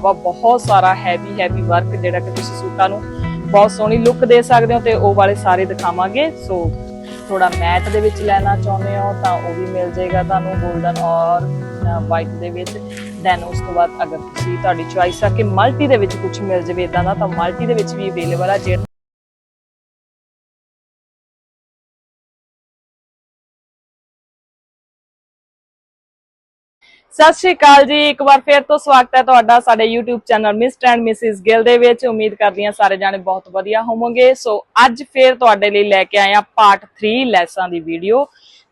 ਵਾ ਬਹੁਤ ਸਾਰਾ ਹੈਵੀ ਹੈਵੀ ਵਰਕ ਜਿਹੜਾ ਕਿ ਤੁਸੀਂ ਸੂਟਾਂ ਨੂੰ ਬਹੁਤ ਸੋਹਣੀ ਲੁੱਕ ਦੇ ਸਕਦੇ ਹੋ ਤੇ ਉਹ ਵਾਲੇ ਸਾਰੇ ਦਿਖਾਵਾਂਗੇ। ਸੋ ਥੋੜਾ ਮੈਟ ਦੇ ਵਿੱਚ ਲੈਣਾ ਚਾਹੁੰਦੇ ਹੋ ਤਾਂ ਉਹ ਵੀ ਮਿਲ ਜਾਏਗਾ ਤੁਹਾਨੂੰ 골ਡਨ ਔਰ ਵਾਈਟ ਦੇ ਵਿੱਚ। ਦੈਨ ਉਸ ਤੋਂ ਬਾਅਦ ਅਗਰ ਤੁਸੀਂ ਤੁਹਾਡੀ ਚੁਆਇਸ ਆ ਕਿ ਮਲਟੀ ਦੇ ਵਿੱਚ ਕੁਝ ਮਿਲ ਜਾਵੇ ਇਦਾਂ ਦਾ, ਤਾਂ ਮਲਟੀ ਦੇ ਵਿੱਚ ਵੀ ਅਵੇਲੇਬਲ ਆ। ਜੇ ਸਤਿ ਸ਼੍ਰੀ ਅਕਾਲ ਜੀ। ਇੱਕ ਵਾਰ ਫੇਰ ਤੋਂ ਸਵਾਗਤ ਹੈ ਤੁਹਾਡਾ ਸਾਡੇ YouTube channel Mr and Mrs Gill ਦੇ ਵਿੱਚ। ਉਮੀਦ ਕਰਦੀ ਹਾਂ ਸਾਰੇ ਜਾਣੇ ਬਹੁਤ ਵਧੀਆ ਹੋਵੋਗੇ। ਸੋ ਅੱਜ ਫੇਰ ਤੁਹਾਡੇ ਲਈ ਲੈ ਕੇ ਆਏ ਹਾਂ ਪਾਰਟ 3 ਲੈਸਾਂ ਦੀ ਵੀਡੀਓ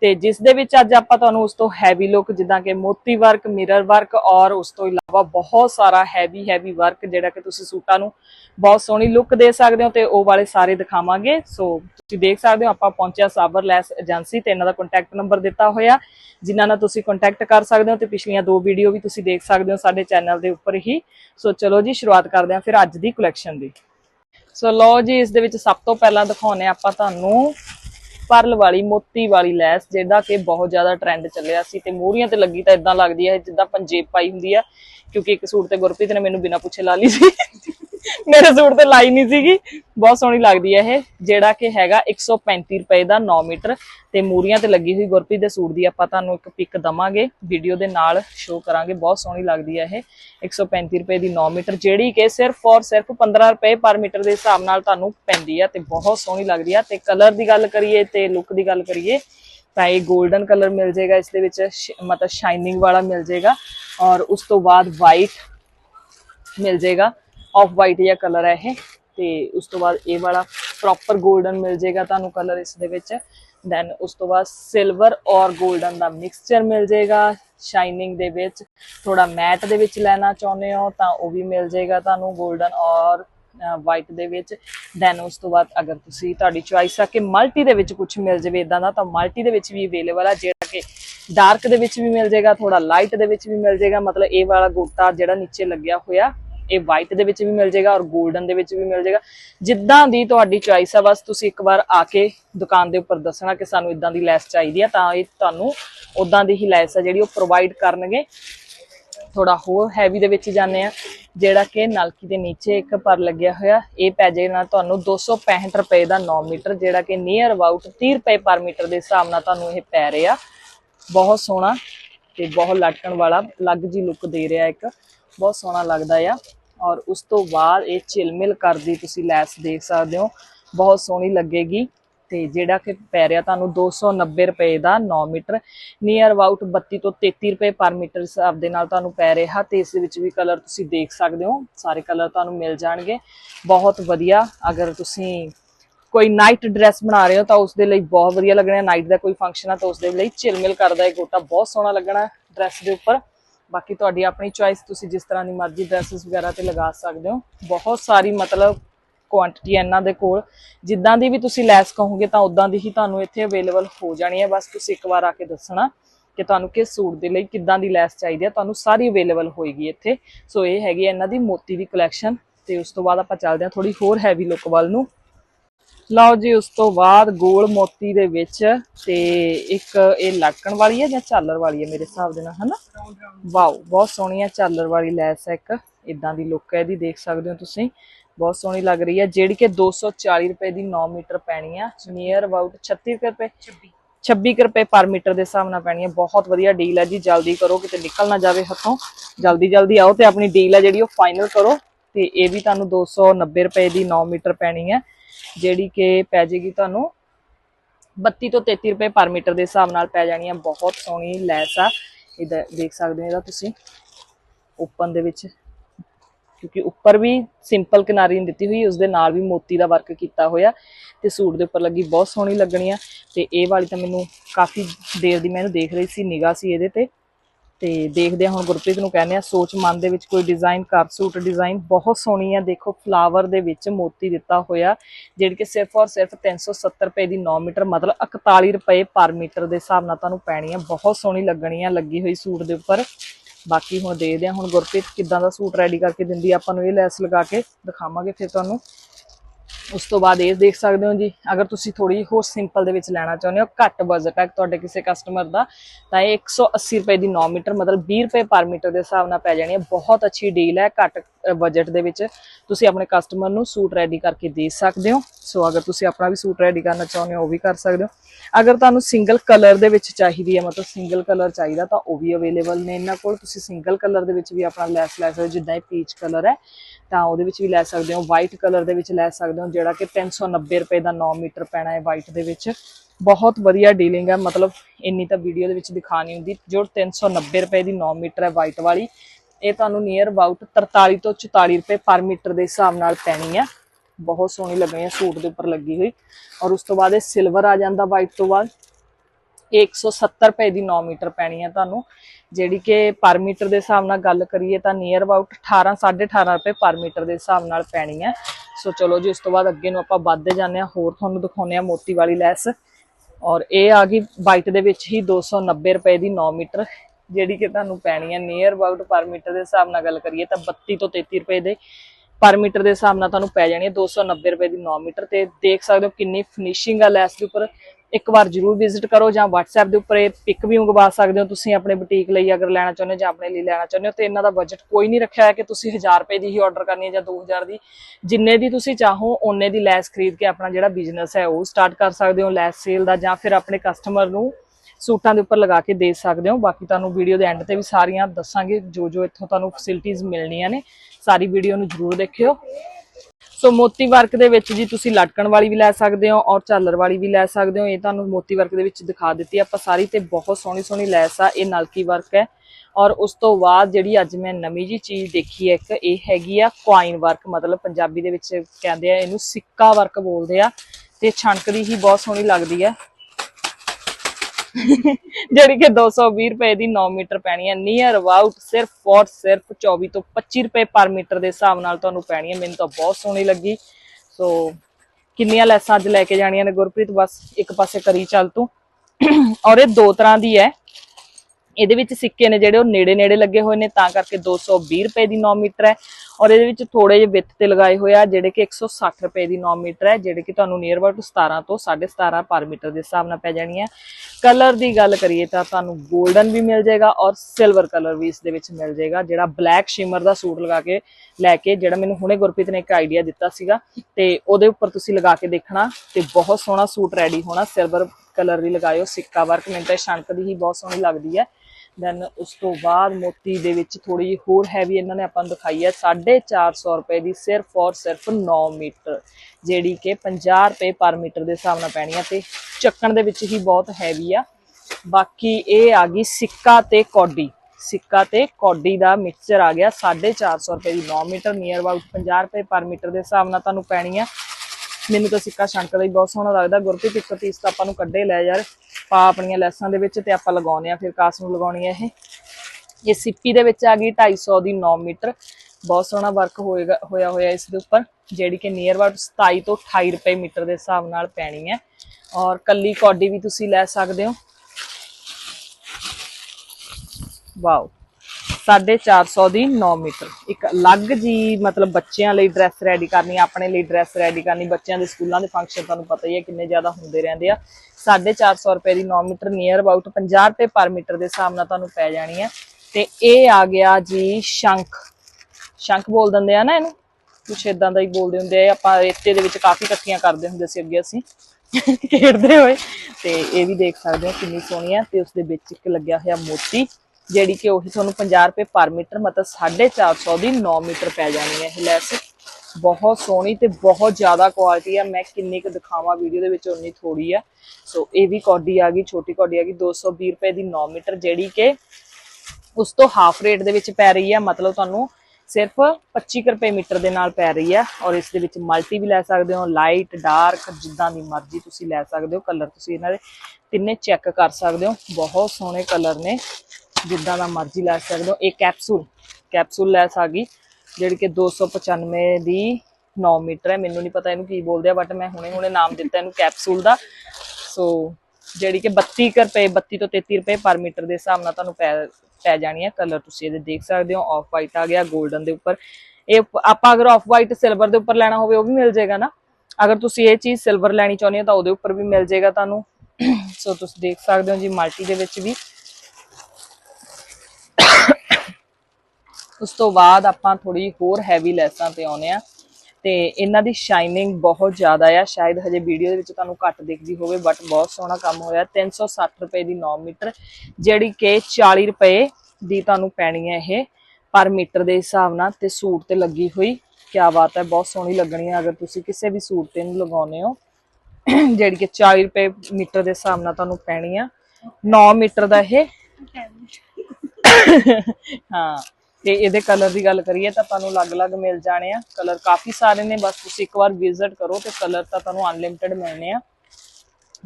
ਤੇ ਜਿਸ ਦੇ ਵਿੱਚ ਅੱਜ ਆਪਾਂ ਤੁਹਾਨੂੰ ਉਸ ਤੋਂ ਹੈਵੀ ਲੁੱਕ ਜਿੱਦਾਂ ਕਿ ਮੋਤੀ ਵਰਕ ਮਿਰਰ ਵਰਕ ਔਰ ਉਸ ਤੋਂ ਇਲਾਵਾ ਬਹੁਤ ਸਾਰਾ ਹੈਵੀ ਹੈਵੀ ਵਰਕ ਜਿਹੜਾ ਕਿ ਤੁਸੀਂ ਸੂਟਾਂ ਨੂੰ ਬਹੁਤ ਸੋਹਣੀ ਲੁੱਕ ਦੇ ਸਕਦੇ ਹੋ ਤੇ ਉਹ ਵਾਲੇ ਸਾਰੇ ਦਿਖਾਵਾਂਗੇ। ਸੋ ਤੁਸੀਂ ਦੇਖ ਸਕਦੇ ਹੋ ਆਪਾਂ ਪਹੁੰਚਿਆ ਸਾਬਰ ਲੈਸ ਏਜੰਸੀ ਤੇ ਇਹਨਾਂ ਦਾ ਕੰਟੈਕਟ ਨੰਬਰ ਦਿੱਤਾ ਹੋਇਆ। ਜਿਨ੍ਹਾਂ ਨਾਲ ਤੁਸੀਂ ਕੰਟੈਕਟ ਕਰ ਸਕਦੇ ਹੋ ਤੇ ਪਿਛਲੀਆਂ ਦੋ ਵੀਡੀਓ ਵੀ ਤੁਸੀਂ ਦੇਖ ਸਕਦੇ ਹੋ ਸਾਡੇ ਚੈਨਲ ਦੇ ਉੱਪਰ ਹੀ। ਸੋ ਚਲੋ ਜੀ, ਸ਼ੁਰੂਆਤ ਕਰਦੇ ਹਾਂ ਫਿਰ ਅੱਜ ਦੀ ਕਲੈਕਸ਼ਨ ਦੀ। ਸੋ ਲਓ ਜੀ, ਇਸ ਦੇ ਵਿੱਚ ਸਭ ਤੋਂ ਪਹਿਲਾਂ ਦਿਖਾਉਨੇ ਆਪਾਂ ਤੁਹਾਨੂੰ ਪਰਲ ਵਾਲੀ, ਮੋਤੀ ਵਾਲੀ ਲੈਸ, ਜਿਹਦਾ ਕਿ ਬਹੁਤ ਜ਼ਿਆਦਾ ਟ੍ਰੈਂਡ ਚੱਲਿਆ ਸੀ ਤੇ ਮੂਹਰੀਆਂ ਤੇ ਲੱਗੀ ਤਾਂ ਇਦਾਂ ਲੱਗਦੀ ਹੈ, ਜਿੱਦਾਂ ਪੰਜੇਬ ਪਾਈ ਹੁੰਦੀ ਆ ਕਿਉਂਕਿ ਇੱਕ ਸੂਟ ਤੇ ਗੁਰਪ੍ਰੀਤ ਨੇ ਮੈਨੂੰ ਬਿਨਾਂ ਪੁੱਛੇ ਲਾ ਲਈ ਸੀ। ਮੇਰੇ ਸੂਟ ਤੇ ਲਾਈ ਨਹੀਂ ਸੀਗੀ। ਬਹੁਤ ਸੋਹਣੀ ਲੱਗਦੀ ਹੈ ਇਹ, ਜਿਹੜਾ ਕਿ ਹੈਗਾ 135 ਰੁਪਏ ਦਾ 9 ਮੀਟਰ ਤੇ ਮੂਰੀਆਂ ਤੇ ਲੱਗੀ ਹੋਈ ਗੁਰਪ੍ਰੀਤ ਦੇ ਸੂਟ ਦੀ ਆਪਾਂ ਤੁਹਾਨੂੰ ਇੱਕ ਪਿਕ ਦਵਾਂਗੇ। ਵੀਡੀਓ ਦੇ ਨਾਲ ਸ਼ੋਅ ਕਰਾਂਗੇ। ਬਹੁਤ ਸੋਹਣੀ ਲੱਗਦੀ ਹੈ ਇਹ 135 ਰੁਪਏ ਦੀ 9 ਮੀਟਰ, ਜਿਹੜੀ ਕਿ ਸਿਰਫ ਔਰ ਸਿਰਫ 15 ਰੁਪਏ ਪਰ ਮੀਟਰ ਦੇ ਹਿਸਾਬ ਨਾਲ ਤੁਹਾਨੂੰ ਪੈਂਦੀ ਆ ਤੇ ਬਹੁਤ ਸੋਹਣੀ ਲੱਗਦੀ ਆ। ਤੇ ਕਲਰ ਦੀ ਗੱਲ ਕਰੀਏ ਤੇ ਲੁੱਕ ਦੀ ਗੱਲ ਕਰੀਏ, ਤਾਂ ਇਹ 골ਡਨ ਕਲਰ ਮਿਲ ਜਾਏਗਾ, ਇਸ ਦੇ ਵਿੱਚ ਮਤਲਬ ਸ਼ਾਈਨਿੰਗ ਵਾਲਾ ਮਿਲ ਜਾਏਗਾ ਔਰ ਉਸ ਤੋਂ ਬਾਅਦ ਵਾਈਟ ਮਿਲ ਜਾਏਗਾ। ਆਫ ਵਾਈਟ ਜਿਹਾ ਕਲਰ ਹੈ ਇਹ, ਤੇ ਉਸ ਤੋਂ ਬਾਅਦ ਇਹ ਵਾਲਾ ਪ੍ਰੋਪਰ 골ਡਨ ਮਿਲ ਜਾਏਗਾ ਤੁਹਾਨੂੰ ਕਲਰ ਇਸ ਦੇ ਵਿੱਚ। ਦੈਨ ਉਸ ਤੋਂ ਬਾਅਦ ਸਿਲਵਰ ਔਰ 골ਡਨ ਦਾ ਮਿਕਸਚਰ ਮਿਲ ਜਾਏਗਾ ਸ਼ਾਈਨਿੰਗ ਦੇ ਵਿੱਚ। ਥੋੜਾ ਮੈਟ ਦੇ ਵਿੱਚ ਲੈਣਾ ਚਾਹੁੰਦੇ ਹੋ ਤਾਂ ਉਹ ਵੀ ਮਿਲ ਜਾਏਗਾ ਤੁਹਾਨੂੰ 골ਡਨ ਔਰ ਵਾਈਟ ਦੇ ਵਿੱਚ। ਦੈਨ ਉਸ ਤੋਂ ਬਾਅਦ ਅਗਰ ਤੁਸੀਂ ਤੁਹਾਡੀ ਚੁਆਇਸ ਆ ਕਿ ਮਲਟੀ ਦੇ ਵਿੱਚ ਕੁਝ ਮਿਲ ਜਾਵੇ ਇਦਾਂ ਦਾ ਤਾਂ ਮਲਟੀ ਦੇ ਵਿੱਚ ਵੀ ਅਵੇਲੇਬਲ ਆ, ਜਿਹੜਾ ਕਿ ਡਾਰਕ ਦੇ ਵਿੱਚ ਵੀ ਮਿਲ ਜਾਏਗਾ ਥੋੜਾ ਲਾਈਟ ਦੇ ਵਿੱਚ ਵੀ ਮਿਲ ਜਾਏਗਾ। ਮਤਲਬ ਇਹ ਵਾਲਾ ਗੋਟਾ ਜਿਹੜਾ ਨੀਚੇ ਲੱਗਿਆ ਹੋਇਆ ਇਹ ਵਾਈਟ ਦੇ ਵਿੱਚ ਵੀ ਮਿਲ ਜਾਏਗਾ ਔਰ 골ਡਨ ਦੇ ਵਿੱਚ ਵੀ ਮਿਲ ਜਾਏਗਾ। ਜਿੱਦਾਂ ਦੀ ਤੁਹਾਡੀ ਚੁਆਇਸ ਆ, ਬਸ ਤੁਸੀਂ ਇੱਕ ਵਾਰ ਆ ਕੇ ਦੁਕਾਨ ਦੇ ਉੱਪਰ ਦੱਸਣਾ ਕਿ ਸਾਨੂੰ ਇਦਾਂ ਦੀ ਲੈਸ ਚਾਹੀਦੀ ਆ, ਤਾਂ ਇਹ ਤੁਹਾਨੂੰ ਉਦਾਂ ਦੀ ਹੀ ਲੈਸ ਆ ਜਿਹੜੀ ਉਹ ਪ੍ਰੋਵਾਈਡ ਕਰਨਗੇ। ਥੋੜਾ ਹੋਰ ਹੈਵੀ ਦੇ ਵਿੱਚ ਜਾਂਦੇ ਆ, ਜਿਹੜਾ ਕਿ ਨਲਕੀ ਦੇ ਨੀਚੇ ਇੱਕ ਪਰ ਲੱਗਿਆ ਹੋਇਆ, ਇਹ ਪੈ ਜਾਏਗਾ ਤੁਹਾਨੂੰ 265 ਰੁਪਏ ਦਾ 9 ਮੀਟਰ, ਜਿਹੜਾ ਕਿ ਨੀਅਰ ਅਬਾਊਟ 30 ਰੁਪਏ ਪਰ ਮੀਟਰ ਦੇ ਹਿਸਾਬ ਨਾਲ ਤੁਹਾਨੂੰ ਇਹ ਪੈ ਰਿਹਾ। ਬਹੁਤ ਸੋਹਣਾ ਤੇ ਬਹੁਤ ਲਟਕਣ ਵਾਲਾ, ਅਲੱਗ ਜੀ ਲੁੱਕ ਦੇ ਰਿਹਾ ਇੱਕ। ਬਹੁਤ ਸੋਹਣਾ ਲੱਗਦਾ ਆ। ਔਰ ਉਸ ਤੋਂ ਬਾਅਦ ਇਹ ਚਿਲਮਿਲ ਕਰਦੀ ਤੁਸੀਂ ਲੈਸ ਦੇਖ ਸਕਦੇ ਹੋ। ਬਹੁਤ ਸੋਹਣੀ ਲੱਗੇਗੀ ਤੇ ਜਿਹੜਾ ਕਿ ਪੈ ਰਿਹਾ ਤੁਹਾਨੂੰ 290 ਰੁਪਏ ਦਾ 9 ਮੀਟਰ। ਨੀਅਰ ਅਬਾਊਟ 32 ਤੋਂ 33 ਰੁਪਏ ਪਰ ਮੀਟਰ ਹਿਸਾਬ ਦੇ ਨਾਲ ਤੁਹਾਨੂੰ ਪੈ ਰਿਹਾ ਤੇ ਇਸ ਦੇ ਵਿੱਚ ਵੀ ਕਲਰ ਤੁਸੀਂ ਦੇਖ ਸਕਦੇ ਹੋ। ਸਾਰੇ ਕਲਰ ਤੁਹਾਨੂੰ ਮਿਲ ਜਾਣਗੇ। ਬਹੁਤ ਵਧੀਆ ਅਗਰ ਤੁਸੀਂ ਕੋਈ ਨਾਈਟ ਡਰੈਸ ਬਣਾ ਰਹੇ ਹੋ ਤਾਂ ਉਸ ਦੇ ਲਈ ਬਹੁਤ ਵਧੀਆ ਲੱਗਣਾ। ਨਾਈਟ ਦਾ ਕੋਈ ਫੰਕਸ਼ਨ ਆ ਤਾਂ ਉਸ ਦੇ ਲਈ ਚਿਲਮਿਲ ਕਰਦਾ ਇਹ ਗੋਟਾ। ਬਹੁਤ ਸੋਹਣਾ ਲੱਗਣਾ ਡਰੈਸ ਦੇ ਉੱਪਰ। ਬਾਕੀ ਤੁਹਾਡੀ ਆਪਣੀ ਚੁਆਇਸ ਤੁਸੀਂ ਜਿਸ ਤਰ੍ਹਾਂ ਦੀ ਮਰਜ਼ੀ ਡਰੈਸਸ ਵਗੈਰਾ ਤੇ ਲਗਾ ਸਕਦੇ ਹੋ। ਬਹੁਤ ਸਾਰੀ ਮਤਲਬ ਕੁਆਂਟੀਟੀ ਇਹਨਾਂ ਦੇ ਕੋਲ। ਜਿੱਦਾਂ ਦੀ ਵੀ ਤੁਸੀਂ ਲੈਸ ਕਹੋਗੇ ਤਾਂ ਉਦਾਂ ਦੀ ਹੀ ਤੁਹਾਨੂੰ ਇੱਥੇ ਅਵੇਲੇਬਲ ਹੋ ਜਾਣੀ ਹੈ। ਬਸ ਤੁਸੀਂ ਇੱਕ ਵਾਰ ਆ ਕੇ ਦੱਸਣਾ ਕਿ ਤੁਹਾਨੂੰ ਕਿਸ ਸੂਟ ਦੇ ਲਈ ਕਿੱਦਾਂ ਦੀ ਲੈਸ ਚਾਹੀਦੀ ਹੈ। ਤੁਹਾਨੂੰ ਸਾਰੀ ਅਵੇਲੇਬਲ ਹੋਏਗੀ ਇੱਥੇ। ਸੋ ਇਹ ਹੈਗੀ ਇਹਨਾਂ ਦੀ ਮੋਤੀ ਦੀ ਕਲੈਕਸ਼ਨ ਤੇ ਉਸ ਤੋਂ ਬਾਅਦ ਆਪਾਂ ਚੱਲਦੇ ਹਾਂ ਥੋੜੀ ਹੋਰ ਹੈਵੀ ਲੁੱਕ ਵੱਲ ਨੂੰ। ਲਓ ਜੀ ਉਸ ਤੋਂ ਬਾਅਦ ਗੋਲ ਮੋਤੀ ਦੇ ਵਿੱਚ ਤੇ ਇੱਕ ਇਹ ਲਟਕਣ ਵਾਲੀ ਹੈ ਜਾਂ ਝਾਲਰ ਵਾਲੀ ਹੈ ਮੇਰੇ ਹਿਸਾਬ ਦੇ ਨਾਲ ਹਨਾ? ਵਾਓ ਬਹੁਤ ਸੋਹਣੀ ਹੈ ਝਾਲਰ ਵਾਲੀ ਲੈਸ ਹੈ ਇੱਕ ਇਦਾਂ ਦੀ ਲੁੱਕ ਹੈ ਇਹਦੀ ਦੇਖ ਸਕਦੇ ਹੋ ਤੁਸੀਂ। ਬਹੁਤ ਸੋਹਣੀ ਲੱਗ ਰਹੀ ਹੈ ਜਿਹੜੀ ਕਿ 240 ਰੁਪਏ ਦੀ 9 ਮੀਟਰ ਪੈਣੀ ਆ ਨੀਅਰ ਅਬਾਊਟ 36 ਕੁ ਰੁਪਏ 26 26 ਕੁ ਰੁਪਏ ਪਰ ਮੀਟਰ ਦੇ ਹਿਸਾਬ ਨਾਲ ਪੈਣੀ ਹੈ। ਬਹੁਤ ਵਧੀਆ ਡੀਲ ਹੈ ਜੀ ਜਲਦੀ ਕਰੋ ਕਿਤੇ ਨਿਕਲ ਨਾ ਜਾਵੇ ਹੱਥੋਂ। ਜਲਦੀ ਜਲਦੀ ਆਓ ਤੇ ਆਪਣੀ ਡੀਲ ਹੈ ਜਿਹੜੀ ਉਹ ਫਾਈਨਲ ਕਰੋ। ਤੇ ਇਹ ਵੀ ਤੁਹਾਨੂੰ 290 ਰੁਪਏ ਦੀ 9 ਮੀਟਰ ਪੈਣੀ ਹੈ। ਜਿਹੜੀ ਕਿ ਪੈ ਜਾਏਗੀ ਤੁਹਾਨੂੰ 32 ਤੋਂ 33 ਰੁਪਏ ਪਰ ਮੀਟਰ ਦੇ ਹਿਸਾਬ ਨਾਲ ਪੈ ਜਾਣੀ ਆ, ਬਹੁਤ ਸੋਹਣੀ ਲੈਸ ਆ। ਇਹਦਾ ਦੇਖ ਸਕਦੇ ਹੋ ਇਹਦਾ ਤੁਸੀਂ ਓਪਨ ਦੇ ਵਿੱਚ। ਕਿਉਂਕਿ ਉੱਪਰ ਵੀ ਸਿੰਪਲ ਕਿਨਾਰੀ ਦਿੱਤੀ ਹੋਈ ਉਸ ਦੇ ਨਾਲ ਵੀ ਮੋਤੀ ਦਾ ਵਰਕ ਕੀਤਾ ਹੋਇਆ ਤੇ ਸੂਟ ਦੇ ਉੱਪਰ ਲੱਗੀ ਬਹੁਤ ਸੋਹਣੀ ਲੱਗਣੀ ਆ। ਤੇ ਇਹ ਵਾਲੀ ਤਾਂ ਮੈਨੂੰ ਕਾਫੀ ਦੇਰ ਦੀ ਮੈਨੂੰ ਦੇਖ ਰਹੀ ਸੀ, ਨਿਗਾਹ ਸੀ ਇਹਦੇ ਤੇ। ਤੇ ਦੇਖਦੇ ਹਾਂ ਹੁਣ ਗੁਰਪ੍ਰੀਤ ਨੂੰ ਕਹਿੰਦੇ ਆ ਸੋਚ ਮਨ ਦੇ ਵਿੱਚ ਕੋਈ ਡਿਜ਼ਾਈਨ ਕਰ ਸੂਟ ਡਿਜ਼ਾਈਨ ਬਹੁਤ ਸੋਹਣੀ ਆ। ਦੇਖੋ ਫਲਾਵਰ ਦੇ ਵਿੱਚ ਮੋਤੀ ਦਿੱਤਾ ਹੋਇਆ, ਜਿਹੜੀ ਕਿ ਸਿਰਫ ਔਰ ਸਿਰਫ 370 ਰੁਪਏ ਦੀ 9 ਮੀਟਰ, ਮਤਲਬ 41 ਰੁਪਏ ਪਰ ਮੀਟਰ ਦੇ ਹਿਸਾਬ ਨਾਲ ਤੁਹਾਨੂੰ ਪੈਣੀ ਆ। ਬਹੁਤ ਸੋਹਣੀ ਲੱਗਣੀ ਆ, ਲੱਗੀ ਹੋਈ ਸੂਟ ਦੇ ਉੱਪਰ। ਬਾਕੀ ਹੁਣ ਦੇਖਦੇ ਹਾਂ, ਹੁਣ ਗੁਰਪ੍ਰੀਤ ਕਿੱਦਾਂ ਦਾ ਸੂਟ ਰੈਡੀ ਕਰਕੇ ਦਿੰਦੀ ਆ, ਆਪਾਂ ਨੂੰ ਇਹ ਲੈਸ ਲਗਾ ਕੇ ਦਿਖਾਵਾਂਗੇ ਫਿਰ ਤੁਹਾਨੂੰ। ਉਸ ਤੋਂ ਬਾਅਦ ਇਹ ਦੇਖ ਸਕਦੇ ਹੋ ਜੀ, ਅਗਰ ਤੁਸੀਂ ਥੋੜੀ ਹੋਰ ਸਿੰਪਲ ਦੇ ਵਿੱਚ ਲੈਣਾ ਚਾਹੁੰਦੇ ਹੋ, ਘੱਟ ਬਜਟ ਹੈ ਤੁਹਾਡੇ ਕਿਸੇ ਕਸਟਮਰ ਦਾ, ਤਾਂ ਇਹ 180 ਰੁਪਏ ਦੀ 9 ਮੀਟਰ, ਮਤਲਬ 20 ਰੁਪਏ ਪਰ ਮੀਟਰ ਦੇ ਹਿਸਾਬ ਨਾਲ ਪੈ ਜਾਣੀ ਹੈ। ਬਹੁਤ ਅੱਛੀ ਡੀਲ ਹੈ ਘੱਟ ਬਜਟ ਦੇ ਵਿੱਚ। ਤੁਸੀਂ ਆਪਣੇ ਕਸਟਮਰ ਨੂੰ ਸੂਟ ਰੈਡੀ ਕਰਕੇ ਦੇ ਸਕਦੇ ਹੋ। ਸੋ ਅਗਰ ਤੁਸੀਂ ਆਪਣਾ ਵੀ ਸੂਟ ਰੈਡੀ ਕਰਨਾ ਚਾਹੁੰਦੇ ਹੋ, ਉਹ ਵੀ ਕਰ ਸਕਦੇ ਹੋ। ਅਗਰ ਤੁਹਾਨੂੰ ਸਿੰਗਲ ਕਲਰ ਦੇ ਵਿੱਚ ਚਾਹੀਦੀ ਹੈ, ਮਤਲਬ ਸਿੰਗਲ ਕਲਰ ਚਾਹੀਦਾ, ਤਾਂ ਉਹ ਵੀ ਅਵੇਲੇਬਲ ਨੇ। ਇਹਨਾਂ ਕੋਲ ਤੁਸੀਂ ਸਿੰਗਲ ਕਲਰ ਦੇ ਵਿੱਚ ਵੀ ਆਪਣਾ ਲੈਸ ਲੈ ਸਕਦੇ ਹੋ ਜਿੱਦਾਂ ਇਹ ਪੀਚ ਕਲਰ ਹੈ ਤਾਂ ਉਹਦੇ ਵਿੱਚ ਵੀ ਲੈ ਸਕਦੇ ਹੋ ਵਾਈਟ ਕਲਰ ਦੇ ਵਿੱਚ ਲੈ ਸਕਦੇ ਹੋ, ਜਿਹੜਾ ਕਿ 390 ਰੁਪਏ ਦਾ 9 ਮੀਟਰ ਪੈਣਾ ਹੈ ਵਾਈਟ ਦੇ ਵਿੱਚ। ਬਹੁਤ ਵਧੀਆ ਡੀਲਿੰਗ ਹੈ, ਮਤਲਬ ਇੰਨੀ ਤਾਂ ਵੀਡੀਓ ਦੇ ਵਿੱਚ ਦਿਖਾ ਨਹੀਂ ਹੁੰਦੀ, ਜੋ 390 ਰੁਪਏ ਦੀ 9 ਮੀਟਰ ਹੈ ਵਾਈਟ ਵਾਲੀ, ਇਹ ਤੁਹਾਨੂੰ ਨੀਅਰ ਅਬਾਊਟ 43 ਤੋਂ 44 ਰੁਪਏ ਪਰ ਮੀਟਰ ਦੇ ਹਿਸਾਬ ਨਾਲ ਪੈਣੀ ਹੈ। ਬਹੁਤ ਸੋਹਣੀ ਲੱਗਣੀ ਹੈ, ਸੂਟ ਦੇ ਉੱਪਰ ਲੱਗੀ ਹੋਈ। ਔਰ ਉਸ ਤੋਂ ਬਾਅਦ ਇਹ ਸਿਲਵਰ ਆ ਜਾਂਦਾ ਵਾਈਟ ਤੋਂ ਬਾਅਦ। ਇਹ 170 ਰੁਪਏ ਦੀ 9 ਮੀਟਰ ਪੈਣੀ ਹੈ ਤੁਹਾਨੂੰ। ਜਿਹੜੀ ਕਿ ਪਰ ਮੀਟਰ ਦੇ ਹਿਸਾਬ ਨਾਲ ਗੱਲ ਕਰੀਏ ਤਾਂ ਨੀਅਰ ਅਬਾਊਟ 18 18.5 ਰੁਪਏ ਪਰ ਮੀਟਰ ਦੇ ਹਿਸਾਬ ਨਾਲ ਪੈਣੀ ਹੈ। ਸੋ ਚਲੋ ਜੀ, ਉਸ ਤੋਂ ਬਾਅਦ ਅੱਗੇ ਨੂੰ ਆਪਾਂ ਵੱਧਦੇ ਜਾਂਦੇ ਹਾਂ, ਹੋਰ ਤੁਹਾਨੂੰ ਦਿਖਾਉਂਦੇ ਹਾਂ ਮੋਤੀ ਵਾਲੀ ਲੈਸ। ਔਰ ਇਹ ਆ ਗਈ ਬਾਈਟ ਦੇ ਵਿੱਚ ਹੀ 290 ਰੁਪਏ ਦੀ 9 ਮੀਟਰ, ਜਿਹੜੀ ਕਿ ਤੁਹਾਨੂੰ ਪੈਣੀ ਹੈ ਨੀਅਰ ਅਬਾਊਟ ਪਰ ਮੀਟਰ ਦੇ ਹਿਸਾਬ ਨਾਲ ਗੱਲ ਕਰੀਏ ਤਾਂ 32 ਤੋਂ 33 ਰੁਪਏ ਦੇ ਪਰ ਮੀਟਰ ਦੇ ਹਿਸਾਬ ਨਾਲ ਤੁਹਾਨੂੰ ਪੈ ਜਾਣੀ ਹੈ 290 ਰੁਪਏ ਦੀ 9 ਮੀਟਰ। ਤੇ ਦੇਖ ਸਕਦੇ ਹੋ ਕਿੰਨੀ ਫਿਨਿਸ਼ਿੰਗ ਆ ਲੈਸ ਦੇ ਉੱਪਰ। ਇੱਕ ਵਾਰ ਜਰੂਰ ਵਿਜ਼ਿਟ ਕਰੋ ਜਾਂ WhatsApp ਦੇ ਉੱਪਰ ਇਹ ਪਿਕ ਵੀ ਮੰਗਵਾ ਸਕਦੇ ਹੋ। ਤੁਸੀਂ ਆਪਣੇ ਬੁਟੀਕ ਲਈ ਅਗਰ ਲੈਣਾ ਚਾਹੁੰਦੇ ਹੋ ਜਾਂ ਆਪਣੇ ਲਈ ਲੈਣਾ ਚਾਹੁੰਦੇ ਹੋ, ਤੇ ਇਹਨਾਂ ਦਾ ਬਜਟ ਕੋਈ ਨਹੀਂ ਰੱਖਿਆ ਹੈ ਕਿ ਤੁਸੀਂ 1000 ਰੁਪਏ ਦੀ ਹੀ ਆਰਡਰ ਕਰਨੀ ਹੈ ਜਾਂ 2000 ਦੀ। ਜਿੰਨੇ ਦੀ ਤੁਸੀਂ ਚਾਹੋ, ਓਨੇ ਦੀ ਲੈਸ ਖਰੀਦ ਕੇ ਆਪਣਾ ਜਿਹੜਾ ਬਿਜ਼ਨਸ ਹੈ ਉਹ ਸਟਾਰਟ ਕਰ ਸਕਦੇ ਹੋ, ਲੈਸ ਸੇਲ ਦਾ ਜਾਂ ਫਿਰ ਆਪਣੇ ਕਸਟਮਰ ਨੂੰ ਸੂਟਾਂ ਦੇ ਉੱਪਰ ਲਗਾ ਕੇ ਦੇ ਸਕਦੇ ਹੋ। ਬਾਕੀ ਤੁਹਾਨੂੰ ਵੀਡੀਓ ਦੇ ਐਂਡ ਤੇ ਵੀ ਸਾਰੀਆਂ ਦੱਸਾਂਗੇ ਜੋ ਜੋ ਇੱਥੋਂ ਤੁਹਾਨੂੰ ਫੈਸਿਲਿਟੀਆਂ ਮਿਲਣੀਆਂ ਨੇ, ਸਾਰੀ ਵੀਡੀਓ ਨੂੰ ਜਰੂਰ ਦੇਖਿਓ। ਸੋ ਮੋਤੀ ਵਰਕ ਦੇ ਵਿੱਚ ਜੀ ਤੁਸੀਂ ਲਟਕਣ ਵਾਲੀ ਵੀ ਲੈ ਸਕਦੇ ਹੋ ਔਰ ਝਾਲਰ ਵਾਲੀ ਵੀ ਲੈ ਸਕਦੇ ਹੋ। ਇਹ ਤੁਹਾਨੂੰ ਮੋਤੀ ਵਰਕ ਦੇ ਵਿੱਚ ਦਿਖਾ ਦਿੱਤੀ ਆਪਾਂ ਸਾਰੀ ਤੇ ਬਹੁਤ ਸੋਹਣੀ ਸੋਹਣੀ ਲੈਸ ਆ, ਇਹ ਨਲਕੀ ਵਰਕ ਹੈ। ਔਰ ਉਸ ਤੋਂ ਬਾਅਦ ਜਿਹੜੀ ਅੱਜ ਮੈਂ ਨਵੀਂ ਜੀ ਚੀਜ਼ ਦੇਖੀ ਹੈ, ਇੱਕ ਇਹ ਹੈਗੀ ਆ ਕੁਆਇਨ ਵਰਕ ਮਤਲਬ ਪੰਜਾਬੀ ਦੇ ਵਿੱਚ ਕਹਿੰਦੇ ਆ ਇਹਨੂੰ ਸਿੱਕਾ ਵਰਕ ਬੋਲਦੇ ਆ। ਤੇ ਛਣਕਦੀ ਹੀ ਬਹੁਤ ਸੋਹਣੀ ਲੱਗਦੀ ਹੈ। ਜਿਹੜੀ ਕਿ 220 ਰੁਪਏ ਦੀ 9 ਮੀਟਰ ਪੈਣੀ ਹੈ। ਨੀਅਰ ਅਬਾਊਟ ਸਿਰਫ ਔਰ ਸਿਰਫ 24 ਤੋਂ 25 ਰੁਪਏ ਪਰ ਮੀਟਰ ਦੇ ਹਿਸਾਬ ਨਾਲ ਤੁਹਾਨੂੰ ਪੈਣੀ ਹੈ। ਮੈਨੂੰ ਤਾਂ ਬਹੁਤ ਸੋਹਣੀ ਲੱਗੀ। ਸੋ ਕਿੰਨੀਆਂ ਲੈਸਾਂ ਅੱਜ ਲੈ ਕੇ ਜਾਣੀਆਂ ਨੇ ਗੁਰਪ੍ਰੀਤ? ਬਸ ਇੱਕ ਪਾਸੇ ਕਰੀ ਚੱਲ ਤੂੰ। ਔਰ ਇਹ ਦੋ ਤਰ੍ਹਾਂ ਦੀ ਹੈ। ਇਹਦੇ ਵਿੱਚ ਸਿੱਕੇ ਨੇ ਜਿਹੜੇ ਉਹ ਨੇੜੇ ਨੇੜੇ ਲੱਗੇ ਹੋਏ ਨੇ, ਤਾਂ ਕਰਕੇ 220 ਰੁਪਏ ਦੀ 9 ਮੀਟਰ ਹੈ। ਔਰ ਇਹਦੇ ਵਿੱਚ ਥੋੜੇ ਜਿਹੇ ਵਿੱਥ ਤੇ ਲਗਾਏ ਹੋਏ ਆ, ਜਿਹੜੇ ਕਿ 160 ਰੁਪਏ ਦੀ 9 ਮੀਟਰ ਹੈ, ਜਿਹੜੇ ਕਿ ਤੁਹਾਨੂੰ ਨੀਅਰ ਅਬਾਊਟ 17 ਤੋਂ 17.5 ਪਰ ਮੀਟਰ ਦੇ ਹਿਸਾਬ ਨਾਲ ਪੈ ਜਾਣੀ ਹੈ ਕਲਰ ਦੀ ਗੱਲ ਕਰੀਏ ਤਾਂ ਤੁਹਾਨੂੰ 골ਡਨ ਵੀ ਮਿਲ ਜਾਏਗਾ ਔਰ ਸਿਲਵਰ ਕਲਰ ਵੀ ਇਸ ਦੇ ਵਿੱਚ ਮਿਲ ਜਾਏਗਾ, ਜਿਹੜਾ ਬਲੈਕ ਸ਼ਿਮਰ ਦਾ ਸੂਟ ਲਗਾ ਕੇ ਲੈ ਕੇ, ਜਿਹੜਾ ਮੈਨੂੰ ਹੁਣੇ ਗੁਰਪ੍ਰੀਤ ਨੇ ਇੱਕ ਆਈਡੀਆ ਦਿੱਤਾ ਸੀਗਾ ਤੇ ਉਹਦੇ ਉੱਪਰ ਤੁਸੀਂ ਲਗਾ ਕੇ ਦੇਖਣਾ ਤੇ ਬਹੁਤ ਸੋਹਣਾ ਸੂਟ ਰੈਡੀ ਹੋਣਾ, ਸਿਲਵਰ ਕਲਰ ਦੀ ਲਗਾਇਓ, ਸਿੱਕਾ ਵਰਕ ਮੈਨੂੰ ਤਾਂ ਇਹ ਛਣਕ ਦੀ ਹੀ ਬਹੁਤ ਸੋਹਣੀ ਲੱਗਦੀ ਹੈ। ਦੈਨ ਉਸ ਤੋਂ ਬਾਅਦ ਮੋਤੀ ਦੇ ਵਿੱਚ ਥੋੜੀ ਜਿਹੀ ਹੋਰ ਹੈਵੀ ਇਹਨਾਂ ਨੇ ਆਪਾਂ ਨੂੰ ਦਿਖਾਈ ਹੈ 450 ਰੁਪਏ ਦੀ ਸਿਰਫ ਔਰ ਸਿਰਫ 9 ਮੀਟਰ, ਜਿਹੜੀ ਕਿ 50 ਰੁਪਏ ਪਰ ਮੀਟਰ ਦੇ ਹਿਸਾਬ ਨਾਲ ਪੈਣੀ ਆ ਤੇ ਚੱਕਣ ਦੇ ਵਿੱਚ ਹੀ ਬਹੁਤ ਹੈਵੀ ਆ। ਬਾਕੀ ਇਹ ਆ ਗਈ ਸਿੱਕਾ ਤੇ ਕੌਡੀ, ਸਿੱਕਾ ਤੇ ਕੌਡੀ ਦਾ ਮਿਕਸਚਰ ਆ ਗਿਆ 450 ਰੁਪਏ ਦੀ 9 ਮੀਟਰ ਨੀਅਰ ਅਬਾਊਟ 50 ਰੁਪਏ ਪਰ ਮੀਟਰ ਦੇ ਹਿਸਾਬ ਨਾਲ ਤੁਹਾਨੂੰ ਪੈਣੀ ਆ। ਮੈਨੂੰ ਤਾਂ ਸਿੱਕਾ ਸ਼ੰਕ ਦਾ ਹੀ ਬਹੁਤ ਸੋਹਣਾ ਲੱਗਦਾ। ਗੁਰਪ੍ਰੀਤ, ਇੱਕ ਪੀਸ ਤਾਂ ਆਪਾਂ ਨੂੰ ਕੱਢੇ ਲੈ ਯਾਰ। ਪਾ ਆਪਣੀਆਂ ਲੈਸਾਂ ਦੇ ਵਿੱਚ ਤੇ ਆਪਾਂ ਲਗਾਉਣੇ ਆ, ਫਿਰ ਕਾਸ ਨੂੰ ਲਗਾਉਣੀ ਆ ਇਹ। ਇਹ ਸਿੱਪੀ ਦੇ ਵਿੱਚ ਆ ਗਈ 250 ਦੀ 9 ਮੀਟਰ। ਬਹੁਤ ਸੋਹਣਾ ਵਰਕ ਹੋਏਗਾ, ਹੋਇਆ ਹੋਇਆ ਇਸ ਦੇ ਉੱਪਰ, ਜਿਹੜੀ ਕਿ ਨੀਅਰ ਅਬਾਊਟ 27 ਤੋਂ 28 ਰੁਪਏ ਮੀਟਰ ਦੇ ਹਿਸਾਬ ਨਾਲ ਪੈਣੀ ਹੈ। ਔਰ ਕੱਲੀ ਕੌਡੀ ਵੀ ਤੁਸੀਂ ਲੈ ਸਕਦੇ ਹੋ। ਵਾਓ। 450 ਦੀ 9 ਮੀਟਰ। ਇੱਕ ਅਲੱਗ ਜੀ ਮਤਲਬ ਬੱਚਿਆਂ ਲਈ ਡਰੈਸ ਰੈਡੀ ਕਰਨੀ, ਆਪਣੇ ਲਈ ਡਰੈਸ ਰੈਡੀ ਕਰਨੀ, ਬੱਚਿਆਂ ਦੇ ਸਕੂਲਾਂ ਦੇ ਫੰਕਸ਼ਨ ਤੁਹਾਨੂੰ ਪਤਾ ਹੀ ਹੈ ਕਿੰਨੇ ਜ਼ਿਆਦਾ ਹੁੰਦੇ ਰਹਿੰਦੇ ਆ। 450 ਰੁਪਏ ਦੀ 9 ਮੀਟਰ ਨੀਅਰ ਅਬਾਊਟ 50 ਰੁਪਏ ਪਰ ਮੀਟਰ ਦੇ ਹਿਸਾਬ ਨਾਲ ਤੁਹਾਨੂੰ ਪੈ ਜਾਣੀ ਹੈ। ਤੇ ਇਹ ਆ ਗਿਆ ਜੀ ਸ਼ੰਖ। ਸ਼ੰਖ ਬੋਲ ਦਿੰਦੇ ਆ ਨਾ ਇਹਨੂੰ? ਕੁਛ ਇਦਾਂ ਦਾ ਹੀ ਬੋਲਦੇ ਹੁੰਦੇ ਆ। ਆਪਾਂ ਰੇਤੇ ਦੇ ਵਿੱਚ ਕਾਫੀ ਇਕੱਠੀਆਂ ਕਰਦੇ ਹੁੰਦੇ ਸੀ ਅੱਗੇ ਅਸੀਂ। ਖੇਡਦੇ ਹੋਏ। ਤੇ ਇਹ ਵੀ ਦੇਖ ਸਕਦੇ ਹੋ ਕਿੰਨੀ ਸੋਹਣੀ ਹੈ। ਤੇ ਉਸ ਦੇ ਵਿੱਚ ਇੱਕ ਲੱਗਿਆ ਹੋਇਆ ਮੋਤੀ। ਜਿਹੜੀ ਕਿ ਉਹੀ ਤੁਹਾਨੂੰ 50 ਰੁਪਏ ਪਰ ਮੀਟਰ, ਮਤਲਬ 450 ਦੀ 9 ਮੀਟਰ ਪੈ ਜਾਣੀ ਹੈ ਇਹ ਲੈਸ। ਬਹੁਤ ਸੋਹਣੀ ਤੇ ਬਹੁਤ ਜ਼ਿਆਦਾ ਕੁਆਲਿਟੀ ਆ। ਮੈਂ ਕਿੰਨੀ ਕੁ ਦਿਖਾਵਾਂ ਵੀਡੀਓ ਦੇ ਵਿੱਚ ਉਨੀ ਥੋੜੀ ਆ। ਸੋ ਇਹ ਵੀ ਕੌਡੀ ਆ ਗਈ, ਛੋਟੀ ਕੌਡੀ ਆ ਗਈ 220 ਰੁਪਏ ਦੀ 9 ਮੀਟਰ, ਜਿਹੜੀ ਕਿ ਉਸ ਤੋਂ ਹਾਫ ਰੇਟ ਦੇ ਵਿੱਚ ਪੈ ਰਹੀ ਹੈ ਮਤਲਬ ਤੁਹਾਨੂੰ ਸਿਰਫ 25 ਕੁ ਰੁਪਏ ਮੀਟਰ ਦੇ ਨਾਲ ਪੈ ਰਹੀ ਹੈ ਔਰ ਇਸ ਦੇ ਵਿੱਚ ਮਲਟੀ ਵੀ ਲੈ ਸਕਦੇ ਹੋ। ਲਾਈਟ ਡਾਰਕ ਜਿੱਦਾਂ ਦੀ ਮਰਜ਼ੀ ਤੁਸੀਂ ਲੈ ਸਕਦੇ ਹੋ। ਕਲਰ ਤੁਸੀਂ ਇਹਨਾਂ ਦੇ ਤਿੰਨੇ ਚੈੱਕ ਕਰ ਸਕਦੇ ਹੋ। ਬਹੁਤ ਸੋਹਣੇ ਕਲਰ ਨੇ। ਜਿੱਦਾਂ ਦਾ ਮਰਜ਼ੀ ਲੈ ਸਕਦੇ ਹੋ। ਇਹ ਕੈਪਸੂਲ ਕੈਪਸੂਲ ਲੈਸ ਆ ਗਈ, ਜਿਹੜੀ ਕਿ 295 ਦੀ 9 ਮੀਟਰ ਹੈ। ਮੈਨੂੰ ਨਹੀਂ ਪਤਾ ਇਹਨੂੰ ਕੀ ਬੋਲਦੇ ਆ ਬਟ ਮੈਂ ਹੁਣੇ ਹੁਣੇ ਨਾਮ ਦਿੱਤਾ ਇਹਨੂੰ ਕੈਪਸੂਲ ਦਾ। ਸੋ ਜਿਹੜੀ ਕਿ 32 ਕੁ ਰੁਪਏ 32 ਤੋਂ 33 ਰੁਪਏ ਪਰ ਮੀਟਰ ਦੇ ਹਿਸਾਬ ਨਾਲ ਤੁਹਾਨੂੰ ਪੈ ਪੈ ਜਾਣੀ ਹੈ। ਕਲਰ ਤੁਸੀਂ ਇਹਦੇ ਦੇਖ ਸਕਦੇ ਹੋ। ਆਫ ਵਾਈਟ ਆ ਗਿਆ 골ਡਨ ਦੇ ਉੱਪਰ। ਇਹ ਆਪਾਂ ਅਗਰ ਆਫ ਵਾਈਟ ਸਿਲਵਰ ਦੇ ਉੱਪਰ ਲੈਣਾ ਹੋਵੇ, ਉਹ ਵੀ ਮਿਲ ਜਾਏਗਾ ਨਾ? ਅਗਰ ਤੁਸੀਂ ਇਹ ਚੀਜ਼ ਸਿਲਵਰ ਲੈਣੀ ਚਾਹੁੰਦੇ ਹੋ, ਤਾਂ ਉਹਦੇ ਉੱਪਰ ਵੀ ਮਿਲ ਜਾਏਗਾ ਤੁਹਾਨੂੰ। ਸੋ ਤੁਸੀਂ ਦੇਖ ਸਕਦੇ ਹੋ ਜੀ ਮਲਟੀ ਦੇ ਵਿੱਚ ਵੀ। ਉਸ ਤੋਂ ਬਾਅਦ ਆਪਾਂ ਥੋੜੀ ਹੋਰ ਹੈਵੀ ਲੈਸਾਂ ਤੇ ਆਉਨੇ ਆ ਤੇ ਇਹਨਾਂ ਦੀ ਸ਼ਾਈਨਿੰਗ ਬਹੁਤ ਜ਼ਿਆਦਾ ਆ ਸ਼ਾਇਦ ਹਜੇ ਵੀਡੀਓ ਦੇ ਵਿੱਚ ਤੁਹਾਨੂੰ ਘੱਟ ਦਿਖਦੀ ਹੋਵੇ ਬਟ ਬਹੁਤ ਸੋਹਣਾ ਕੰਮ ਹੋਇਆ। 360 ਰੁਪਏ ਦੀ 9 ਮੀਟਰ ਜਿਹੜੀ ਕਿ 40 ਰੁਪਏ ਦੀ ਤੁਹਾਨੂੰ ਪੈਣੀ ਹੈ ਇਹ ਪਰ ਮੀਟਰ ਦੇ ਹਿਸਾਬ ਨਾਲ ਤੇ ਸੂਟ ਤੇ ਲੱਗੀ ਹੋਈ। ਕਿਆ ਬਾਤ ਹੈ ਬਹੁਤ ਸੋਹਣੀ ਲੱਗਣੀ ਹੈ ਅਗਰ ਤੁਸੀਂ ਕਿਸੇ ਵੀ ਸੂਟ ਤੇ ਨੂੰ ਲਗਾਉਨੇ ਹੋ ਜਿਹੜੀ ਕਿ 40 ਰੁਪਏ ਮੀਟਰ ਦੇ ਹਿਸਾਬ ਨਾਲ ਤੁਹਾਨੂੰ ਪੈਣੀ ਆ। 9 ਮੀਟਰ ਦਾ ਇਹ। ਹਾਂ। ਤੇ ਇਹਦੇ ਕਲਰ ਦੀ ਗੱਲ ਕਰੀਏ ਤਾਂ ਤੁਹਾਨੂੰ ਅਲੱਗ-ਅਲੱਗ ਮਿਲ ਜਾਣੇ ਆ। ਕਲਰ ਕਾਫੀ ਸਾਰੇ ਨੇ, ਬਸ ਤੁਸੀਂ ਇੱਕ ਵਾਰ ਵਿਜ਼ਿਟ ਕਰੋ ਤੇ ਕਲਰ ਤਾਂ ਤੁਹਾਨੂੰ ਅਨਲਿਮਿਟਿਡ ਮਿਲਣੇ ਆ।